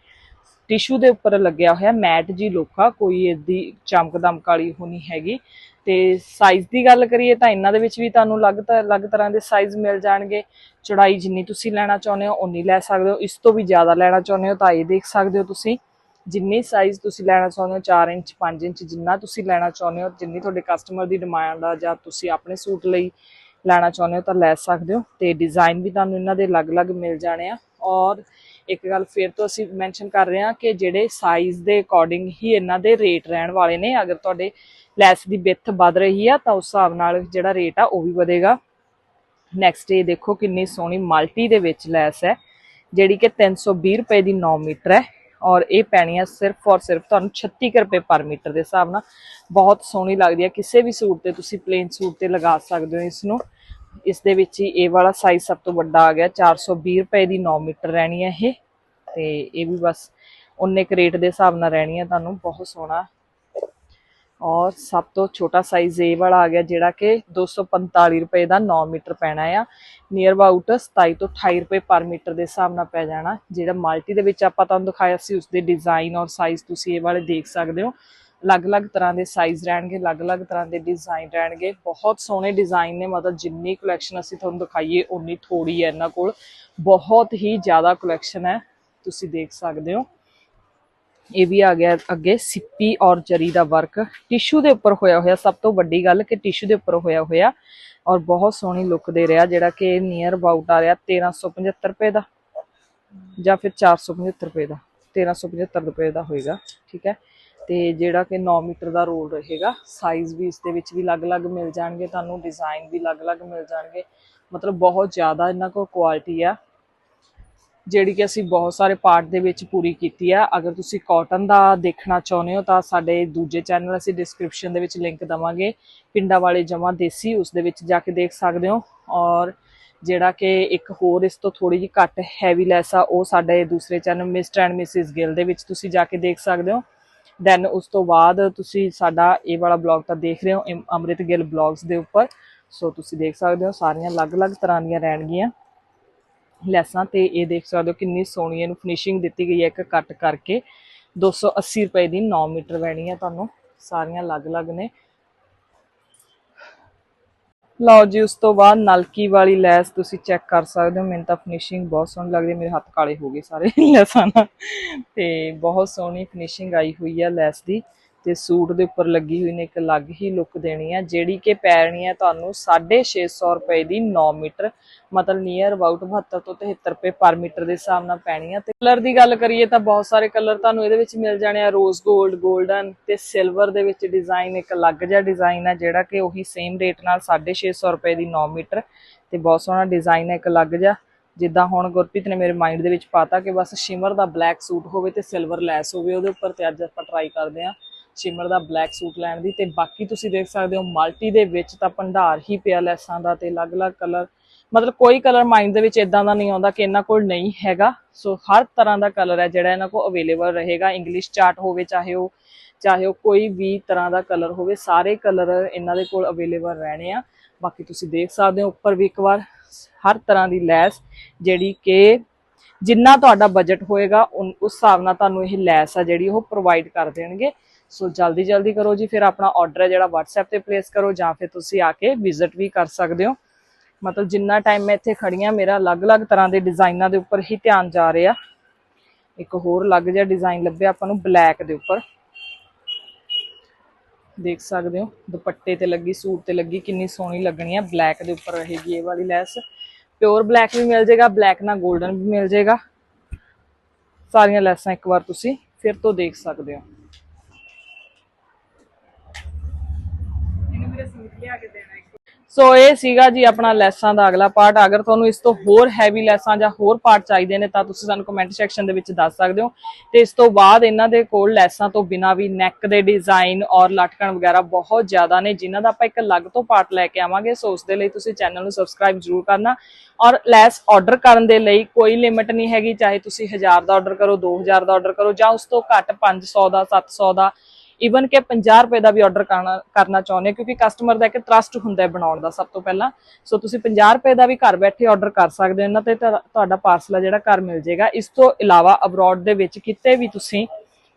ਟਿਸ਼ੂ ਦੇ ਉੱਪਰ ਲੱਗਿਆ ਹੋਇਆ, ਮੈਟ ਜੀ ਲੋਕਾ ਕੋਈ ਇਹਦੀ ਚਮਕ ਦਮਕ ਵਾਲੀ ਹੋਣੀ ਹੈਗੀ। ਤੇ ਸਾਈਜ਼ ਦੀ ਗੱਲ ਕਰੀਏ ਤਾਂ ਇਹਨਾਂ ਦੇ ਵਿੱਚ ਵੀ ਤੁਹਾਨੂੰ ਅਲੱਗ ਤ- ਅਲੱਗ ਤਰ੍ਹਾਂ ਦੇ ਸਾਈਜ਼ ਮਿਲ ਜਾਣਗੇ। ਚੌੜਾਈ ਜਿੰਨੀ ਤੁਸੀਂ ਲੈਣਾ ਚਾਹੁੰਦੇ ਹੋ ਉਨੀ ਲੈ ਸਕਦੇ ਹੋ। ਇਸ ਤੋਂ ਵੀ ਜ਼ਿਆਦਾ ਲੈਣਾ ਚਾਹੁੰਦੇ ਹੋ ਤਾਂ ਇਹ ਦੇਖ ਸਕਦੇ ਹੋ ਤੁਸੀਂ। ਜਿੰਨੀ ਸਾਈਜ਼ ਤੁਸੀਂ ਲੈਣਾ ਚਾਹੁੰਦੇ ਹੋ 4 ਇੰਚ 5 ਇੰਚ ਜਿੰਨਾ ਤੁਸੀਂ ਲੈਣਾ ਚਾਹੁੰਦੇ ਹੋ, ਜਿੰਨੀ ਤੁਹਾਡੇ ਕਸਟਮਰ ਦੀ ਡਿਮਾਂਡ ਆ ਜਾਂ ਤੁਸੀਂ ਆਪਣੇ ਸੂਟ ਲਈ ਲੈਣਾ ਚਾਹੁੰਦੇ ਹੋ ਤਾਂ ਲੈ ਸਕਦੇ ਹੋ। ਤੇ ਡਿਜ਼ਾਈਨ ਵੀ ਤੁਹਾਨੂੰ ਇਹਨਾਂ ਦੇ ਅਲੱਗ-ਅਲੱਗ ਮਿਲ ਜਾਣੇ ਆ। ਔਰ ਇੱਕ ਗੱਲ ਫਿਰ ਤੋਂ ਅਸੀਂ ਮੈਂਸ਼ਨ ਕਰ ਰਹੇ ਹਾਂ ਕਿ ਜਿਹੜੇ ਸਾਈਜ਼ ਦੇ ਅਕੋਰਡਿੰਗ ਹੀ ਇਹਨਾਂ ਦੇ ਰੇਟ ਰਹਿਣ ਵਾਲੇ ਨੇ, ਅਗਰ ਤੁਹਾਡੇ ਲੈਸ ਦੀ ਵਿੱਥ ਵੱਧ ਰਹੀ ਆ, ਤਾਂ ਉਸ ਹਿਸਾਬ ਨਾਲ ਜਿਹੜਾ ਰੇਟ ਆ ਉਹ ਵੀ ਵਧੇਗਾ। ਨੈਕਸਟ ਇਹ ਦੇਖੋ ਕਿੰਨੀ ਸੋਹਣੀ ਮਲਟੀ ਦੇ ਵਿੱਚ ਲੈਸ ਹੈ, ਜਿਹੜੀ ਕਿ 320 ਰੁਪਏ ਦੀ 9 ਮੀਟਰ ਹੈ ਔਰ ਇਹ ਪੈਣੀ ਹੈ ਸਿਰਫ ਔਰ ਸਿਰਫ ਤੁਹਾਨੂੰ 36 ਕੁ ਰੁਪਏ ਪਰ ਮੀਟਰ ਦੇ ਹਿਸਾਬ ਨਾਲ। ਬਹੁਤ ਸੋਹਣੀ ਲੱਗਦੀ ਹੈ ਕਿਸੇ ਵੀ ਸੂਟ ਤੇ ਤੁਸੀਂ ਪਲੇਨ ਸੂਟ ਤੇ ਲਗਾ ਸਕਦੇ ਹੋ ਇਸ ਨੂੰ। ਇਸ ਦੇ ਵਿੱਚ ਹੀ ਇਹ ਵਾਲਾ ਸਾਈਜ਼ ਸਭ ਤੋਂ ਵੱਡਾ ਆ ਗਿਆ 420 ਰੁਪਏ ਦੀ 9 ਮੀਟਰ ਰਹਿਣੀ ਹੈ ਇਹ। ਤੇ ਇਹ ਵੀ ਬਸ ਉਨੇ ਕੁ ਰੇਟ ਦੇ ਹਿਸਾਬ ਨਾਲ ਰਹਿਣੀ ਹੈ ਤੁਹਾਨੂੰ ਬਹੁਤ ਸੋਹਣਾ। ਔਰ ਸਭ ਤੋਂ ਛੋਟਾ ਸਾਈਜ਼ ਇਹ ਵਾਲਾ ਆ ਗਿਆ, ਜਿਹੜਾ ਕਿ 245 ਰੁਪਏ ਦਾ 9 ਮੀਟਰ ਪੈਣਾ ਆ। ਨੀਅਰ ਅਬਾਊਟ 27 ਤੋਂ 28 ਰੁਪਏ ਪਰ ਮੀਟਰ ਦੇ ਹਿਸਾਬ ਨਾਲ ਪੈ ਜਾਣਾ। ਜਿਹੜਾ ਮਲਟੀ ਦੇ ਵਿੱਚ ਆਪਾਂ ਤੁਹਾਨੂੰ ਦਿਖਾਇਆ ਸੀ ਉਸ ਦੇ ਡਿਜ਼ਾਈਨ ਔਰ ਸਾਈਜ਼ ਤੁਸੀਂ ਇਹ ਵਾਲੇ ਦੇਖ ਸਕਦੇ ਹੋ। ਅਲੱਗ-ਅਲੱਗ ਤਰ੍ਹਾਂ ਦੇ ਸਾਈਜ਼ ਰਹਿਣਗੇ, ਅਲੱਗ-ਅਲੱਗ ਤਰ੍ਹਾਂ ਦੇ ਡਿਜ਼ਾਈਨ ਰਹਿਣਗੇ। ਬਹੁਤ ਸੋਹਣੇ ਡਿਜ਼ਾਈਨ ਨੇ, ਮਤਲਬ ਜਿੰਨੀ ਕਲੈਕਸ਼ਨ ਅਸੀਂ ਤੁਹਾਨੂੰ ਦਿਖਾਈਏ ਉਨੀ ਥੋੜੀ ਹੈ ਇਹਨਾਂ ਕੋਲ। ਬਹੁਤ ਹੀ ਜ਼ਿਆਦਾ ਕਲੈਕਸ਼ਨ ਹੈ, ਤੁਸੀਂ ਦੇਖ ਸਕਦੇ ਹੋ। ਇਹ ਵੀ ਆ ਗਿਆ ਅੱਗੇ, ਸਿੱਪੀ ਔਰ ਜਰੀ ਦਾ ਵਰਕ ਟਿਸ਼ੂ ਦੇ ਉੱਪਰ ਹੋਇਆ ਹੋਇਆ, ਸਭ ਤੋਂ ਵੱਡੀ ਗੱਲ ਕਿ ਟਿਸ਼ੂ ਦੇ ਉੱਪਰ ਹੋਇਆ ਹੋਇਆ ਔਰ ਬਹੁਤ ਸੋਹਣੀ ਲੁੱਕ ਦੇ ਰਿਹਾ, ਜਿਹੜਾ ਕਿ ਨੀਅਰ ਅਬਾਊਟ ਆ ਰਿਹਾ 1375 ਰੁਪਏ ਦਾ ਜਾਂ ਫਿਰ 475 ਰੁਪਏ ਦਾ 1375 ਰੁਪਏ ਦਾ ਹੋਏਗਾ, ਠੀਕ ਹੈ। ਤੇ ਜਿਹੜਾ ਕਿ 9 ਮੀਟਰ ਦਾ ਰੋਲ ਰਹੇਗਾ ਸਾਈਜ਼ ਵੀ ਇਸ ਦੇ ਵਿੱਚ ਵੀ ਅਲੱਗ-ਅਲੱਗ ਮਿਲ ਜਾਣਗੇ, ਤੁਹਾਨੂੰ ਡਿਜ਼ਾਈਨ ਵੀ ਅਲੱਗ-ਅਲੱਗ ਮਿਲ ਜਾਣਗੇ। ਮਤਲਬ ਬਹੁਤ ਜ਼ਿਆਦਾ ਇਹਨਾਂ ਕੋਲ ਕੁਆਲਿਟੀ ਆ, ਜਿਹੜੀ ਕਿ ਅਸੀਂ ਬਹੁਤ ਸਾਰੇ ਪਾਰਟ ਦੇ ਵਿੱਚ ਪੂਰੀ ਕੀਤੀ ਆ। ਅਗਰ ਤੁਸੀਂ ਕਾਟਨ ਦਾ ਦੇਖਣਾ ਚਾਹੁੰਦੇ ਹੋ ਤਾਂ ਸਾਡੇ ਦੂਜੇ ਚੈਨਲ ਅਸੀਂ ਡਿਸਕ੍ਰਿਪਸ਼ਨ ਦੇ ਵਿੱਚ ਲਿੰਕ ਦਵਾਂਗੇ। ਪਿੰਡਾਂ ਵਾਲੇ ਜਮਾ ਦੇਸੀ ਉਸ ਦੇ ਵਿੱਚ ਜਾ ਕੇ ਦੇਖ ਸਕਦੇ ਹੋ। ਔਰ ਜਿਹੜਾ ਕਿ ਇੱਕ ਹੋਰ ਇਸ ਤੋਂ ਥੋੜੀ ਜਿਹੀ ਘੱਟ ਹੈਵੀ ਲੈਸ ਆ, ਉਹ ਸਾਡੇ ਦੂਸਰੇ channel Mr and Mrs Gill ਦੇ ਵਿੱਚ ਤੁਸੀਂ ਜਾ ਕੇ ਦੇਖ ਸਕਦੇ ਹੋ। ਦੈਨ ਉਸ ਤੋਂ ਬਾਅਦ ਤੁਸੀਂ ਸਾਡਾ ਇਹ ਵਾਲਾ ਬਲੌਗ ਤਾਂ ਦੇਖ ਰਹੇ ਹੋ, ਇਮ- ਅੰਮ੍ਰਿਤ ਗਿੱਲ ਬਲੌਗਸ ਦੇ ਉੱਪਰ। ਸੋ ਤੁਸੀਂ ਦੇਖ ਸਕਦੇ ਹੋ ਸਾਰੀਆਂ ਅਲੱਗ-ਅਲੱਗ ਤਰ੍ਹਾਂ ਦੀਆਂ ਰਹਿਣਗੀਆਂ। ਲੈਸਾਂ ਤੇ ਇਹ ਦੇਖ ਸਕਦੇ ਹੋ ਕਿੰਨੀ ਸੋਹਣੀ ਇਹਨੂੰ ਫਿਨਿਸ਼ਿੰਗ ਦਿੱਤੀ ਗਈ ਹੈ ਇੱਕ ਕੱਟ ਕਰਕੇ। 280 ਰੁਪਏ ਦੀ 9 ਮੀਟਰ ਪੈਣੀ ਹੈ ਤੁਹਾਨੂੰ। ਸਾਰੀਆਂ ਅਲੱਗ-ਅਲੱਗ ਨੇ। ਲਓ ਜੀ, ਉਸ ਤੋਂ ਬਾਅਦ ਨਲਕੀ ਵਾਲੀ ਲੈਸ ਤੁਸੀਂ ਚੈੱਕ ਕਰ ਸਕਦੇ ਹੋ। ਮੈਨੂੰ ਤਾਂ ਫਿਨਿਸ਼ਿੰਗ ਬਹੁਤ ਸੋਹਣੀ ਲੱਗਦੀ ਮੇਰੇ ਹੱਥ ਕਾਲੇ ਹੋ ਗਏ ਸਾਰੇ ਲੈਸਾਂ ਨਾਲ। ਤੇ ਬਹੁਤ ਸੋਹਣੀ ਫਿਨਿਸ਼ਿੰਗ ਆਈ ਹੋਈ ਆ ਲੈਸ ਦੀ। ਤੇ ਸੂਟ ਦੇ ਉੱਪਰ ਲੱਗੀ ਹੋਈ ਨੇ ਇੱਕ ਅਲੱਗ ਹੀ ਲੁੱਕ ਦੇਣੀ ਹੈ ਜਿਹੜੀ ਕਿ ਪੈਣੀ ਹੈ ਤੁਹਾਨੂੰ 650 ਰੁਪਏ ਦੀ 9 ਮੀਟਰ, ਮਤਲਬ ਨੀਅਰ ਅਬਾਊਟ 72 ਤੋਂ 73 ਰੁਪਏ ਪਰ ਮੀਟਰ ਦੇ ਹਿਸਾਬ ਨਾਲ ਪੈਣੀ ਹੈ ਤੇ ਕਲਰ ਦੀ ਗੱਲ ਕਰੀਏ ਤਾਂ ਬਹੁਤ ਸਾਰੇ ਕਲਰ ਤੁਹਾਨੂੰ ਇਹਦੇ ਵਿੱਚ ਮਿਲ ਜਾਣੇ ਆ ਰੋਜ਼ 골ਡ 골ਡਨ ਤੇ ਸਿਲਵਰ ਦੇ ਵਿੱਚ ਡਿਜ਼ਾਈਨ ਇੱਕ ਅਲੱਗ ਜਿਹਾ ਡਿਜ਼ਾਈਨ ਹੈ ਜਿਹੜਾ ਕਿ ਉਹੀ ਸੇਮ ਰੇਟ ਨਾਲ 650 ਰੁਪਏ ਦੀ 9 ਮੀਟਰ ਤੇ ਬਹੁਤ ਸੋਹਣਾ ਡਿਜ਼ਾਈਨ ਹੈ ਇੱਕ ਅਲੱਗ ਜਿਹਾ। ਜਿੱਦਾਂ ਹੁਣ ਗੁਰਪ੍ਰੀਤ ਨੇ ਮੇਰੇ ਮਾਈਂਡ ਦੇ ਵਿੱਚ ਪਾਤਾ ਕਿ ਬਸ ਸ਼ਿਮਰ ਦਾ ਬਲੈਕ ਸੂਟ ਹੋਵੇ ਤੇ ਸਿਲਵਰ ਲੈਸ ਹੋਵੇ, ਉਹਦੇ ਉੱਪਰ ਤੇ ਅੱਜ ਆਪਾਂ ਟਰਾਈ ਕਰਦੇ ਹਾਂ ਸ਼ਿਮਰ ਦਾ ਬਲੈਕ ਸੂਟ ਲੈਣ ਦੀ ਤੇ ਬਾਕੀ ਤੁਸੀਂ ਦੇਖ ਸਕਦੇ ਹੋ ਮਲਟੀ ਦੇ ਵਿੱਚ ਤਾਂ ਭੰਡਾਰ ਹੀ ਪਿਆ ਲੈਸਾਂ ਦਾ ਤੇ ਅਲੱਗ-ਅਲੱਗ ਕਲਰ ਮਤਲਬ ਕੋਈ ਕਲਰ ਮਾਈਂਡ ਦੇ ਵਿੱਚ ਇਦਾਂ ਦਾ ਨਹੀਂ ਆਉਂਦਾ ਕਿ ਇਹਨਾਂ ਕੋਲ ਨਹੀਂ ਹੈਗਾ। ਸੋ ਹਰ ਤਰ੍ਹਾਂ ਦਾ ਕਲਰ ਹੈ ਜਿਹੜਾ ਇਹਨਾਂ ਕੋਲ ਅਵੇਲੇਬਲ ਰਹੇਗਾ। ਇੰਗਲਿਸ਼ ਚਾਰਟ ਹੋਵੇ, ਚਾਹੇ ਉਹ ਚਾਹੇ ਉਹ ਕੋਈ ਵੀ ਤਰ੍ਹਾਂ ਦਾ ਕਲਰ ਹੋਵੇ, ਸਾਰੇ ਕਲਰ ਇਹਨਾਂ ਦੇ ਕੋਲ ਅਵੇਲੇਬਲ ਰਹਿਣੇ ਆ। ਬਾਕੀ ਤੁਸੀਂ ਦੇਖ ਸਕਦੇ ਹੋ, ਉੱਪਰ ਵੀ ਇੱਕ ਵਾਰ ਹਰ ਤਰ੍ਹਾਂ ਦੀ ਲੈਸ ਜਿਹੜੀ ਕਿ ਜਿੰਨਾ ਤੁਹਾਡਾ ਬਜਟ ਹੋਏਗਾ, ਉਨ- ਉਸ ਹਿਸਾਬ ਨਾਲ ਤੁਹਾਨੂੰ ਇਹ ਲੈਸ ਆ ਜਿਹੜੀ ਉਹ ਪ੍ਰੋਵਾਈਡ ਕਰ ਦੇਣਗੇ। ਸੋ ਜਲਦੀ ਜਲਦੀ ਕਰੋ ਜੀ, ਫਿਰ ਆਪਣਾ ਆਰਡਰ ਹੈ ਜਿਹੜਾ WhatsApp ਤੇ ਪਲੇਸ ਕਰੋ ਜਾਂ ਫਿਰ ਤੁਸੀਂ ਆ ਕੇ ਵਿਜ਼ਿਟ ਵੀ ਕਰ ਸਕਦੇ ਹੋ। ਮਤਲਬ ਜਿੰਨਾ ਟਾਈਮ ਮੈਂ ਇੱਥੇ ਖੜੀ ਆ ਮੇਰਾ ਅਲੱਗ-ਅਲੱਗ ਤਰ੍ਹਾਂ ਦੇ ਡਿਜ਼ਾਈਨਾਂ ਦੇ ਉੱਪਰ ਹੀ ਧਿਆਨ ਜਾ ਰਿਹਾ। ਇੱਕ ਹੋਰ ਅਲੱਗ ਜਿਹਾ ਡਿਜ਼ਾਈਨ ਲੱਭਿਆ ਆਪਾਂ ਨੂੰ ਬਲੈਕ ਦੇ ਉੱਪਰ। ਦੇਖ ਸਕਦੇ ਹੋ, ਦੁਪੱਟੇ ਤੇ ਲੱਗੀ, ਸੂਟ ਤੇ ਲੱਗੀ, ਕਿੰਨੀ ਸੋਹਣੀ ਲੱਗਣੀ ਆ ਬਲੈਕ ਦੇ ਉੱਪਰ ਰਹੇਗੀ ਇਹ ਵਾਲੀ ਲੈਸ। ਪਿਓਰ ਬਲੈਕ ਵੀ ਮਿਲ ਜਾਏਗਾ ਬਲੈਕ ਨਾਲ 골ਡਨ ਵੀ ਮਿਲ ਜਾਏਗਾ। ਸਾਰੀਆਂ ਲੈਸਾਂ ਇੱਕ ਵਾਰ ਤੁਸੀਂ ਫਿਰ ਤੋਂ ਦੇਖ ਸਕਦੇ ਹੋ। ਸੋ ਇਹ ਸੀਗਾ ਜੀ ਆਪਣਾ ਲੈਸਾਂ ਦਾ ਅਗਲਾ ਪਾਰਟ। ਅਗਰ ਤੁਹਾਨੂੰ ਇਸ ਤੋਂ ਹੋਰ ਹੈਵੀ ਲੈਸਾਂ ਜਾਂ ਹੋਰ ਪਾਰਟ ਚਾਹੀਦੇ ਨੇ, ਤਾਂ ਤੁਸੀਂ ਸਾਨੂੰ ਕਮੈਂਟ ਸੈਕਸ਼ਨ ਦੇ ਵਿੱਚ ਦੱਸ ਸਕਦੇ ਹੋ। ਤੇ ਇਸ ਤੋਂ ਬਾਅਦ ਇਹਨਾਂ ਦੇ ਕੋਲ ਲੈਸਾਂ ਤੋਂ ਬਿਨਾ ਵੀ ਨੈਕ ਦੇ ਡਿਜ਼ਾਈਨ ਔਰ ਲਟਕਣ ਵਗੈਰਾ ਬਹੁਤ ਜ਼ਿਆਦਾ ਨੇ, ਜਿਨ੍ਹਾਂ ਦਾ ਆਪਾਂ ਇੱਕ ਅਲੱਗ ਤੋਂ ਪਾਰਟ ਲੈ ਕੇ ਆਵਾਂਗੇ। ਸੋ ਉਸ ਦੇ ਲਈ ਤੁਸੀਂ ਚੈਨਲ ਨੂੰ ਸਬਸਕ੍ਰਾਈਬ ਜ਼ਰੂਰ ਕਰਨਾ। ਔਰ ਲੈਸ ਆਰਡਰ ਕਰਨ ਦੇ ਲਈ ਕੋਈ ਲਿਮਿਟ ਨਹੀਂ ਹੈਗੀ। ਚਾਹੇ ਤੁਸੀਂ 1000 ਦਾ ਆਰਡਰ ਕਰੋ 2000 ਦਾ ਆਰਡਰ ਕਰੋ ਜਾਂ ਉਸ ਤੋਂ ਘੱਟ 500 ਦਾ 700 ਦਾ ਈਵਨ ਕਿ 50 ਰੁਪਏ ਦਾ ਵੀ ਆਰਡਰ ਕਰਨਾ ਕਰਨਾ ਚਾਹੁੰਦੇ ਹੋ, ਕਿਉਂਕਿ ਕਸਟਮਰ ਦਾ ਇੱਕ ਟਰਸਟ ਹੁੰਦਾ ਹੈ ਬਣਾਉਣ ਦਾ ਸਭ ਤੋਂ ਪਹਿਲਾਂ। ਸੋ ਤੁਸੀਂ 50 ਰੁਪਏ ਦਾ ਵੀ ਘਰ ਬੈਠੇ ਆਰਡਰ ਕਰ ਸਕਦੇ ਹੋ, ਇਹਨਾਂ ਤੇ ਤੁਹਾ- ਤੁਹਾਡਾ ਪਾਰਸਲ ਆ ਜਿਹੜਾ ਘਰ ਮਿਲ ਜਾਏਗਾ। ਇਸ ਤੋਂ ਇਲਾਵਾ ਅਬਰੋਡ ਦੇ ਵਿੱਚ ਕਿਤੇ ਵੀ ਤੁਸੀਂ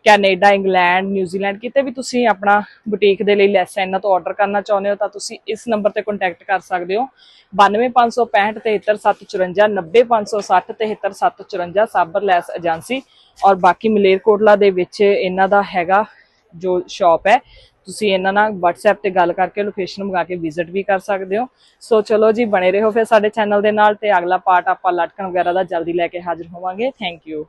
ਕੈਨੇਡਾ, ਇੰਗਲੈਂਡ ਨਿਊਜ਼ੀਲੈਂਡ ਕਿਤੇ ਵੀ ਤੁਸੀਂ ਆਪਣਾ ਬੁਟੀਕ ਦੇ ਲਈ ਲੈਸਾਂ ਇਹਨਾਂ ਤੋਂ ਆਰਡਰ ਕਰਨਾ ਚਾਹੁੰਦੇ ਹੋ, ਤਾਂ ਤੁਸੀਂ ਇਸ ਨੰਬਰ ਤੇ ਕੰਟੈਕਟ ਕਰ ਸਕਦੇ ਹੋ। 92565 73754 90560 73754 ਸਾਬਰ ਲੈਸ ਏਜੰਸੀ। ਔਰ ਬਾਕੀ ਮਲੇਰਕੋਟਲਾ ਦੇ ਵਿੱਚ ਇਹਨਾਂ ਦਾ ਹੈਗਾ ਜੋ ਸ਼ਾਪ ਹੈ, ਤੁਸੀਂ ਇਹਨਾਂ ਨਾਲ WhatsApp ਤੇ ਗੱਲ ਕਰਕੇ ਲੋਕੇਸ਼ਨ ਮੰਗਾ ਕੇ ਵਿਜ਼ਿਟ ਵੀ ਕਰ ਸਕਦੇ ਹੋ। ਸੋ ਚਲੋ ਜੀ, ਬਣੇ ਰਹੋ ਫਿਰ ਸਾਡੇ ਚੈਨਲ ਦੇ ਨਾਲ ਤੇ ਅਗਲਾ ਪਾਰਟ ਆਪਾਂ ਲਟਕਣ ਵਗੈਰਾ ਦਾ ਜਲਦੀ ਲੈ ਕੇ ਹਾਜ਼ਰ ਹੋਵਾਂਗੇ। Thank you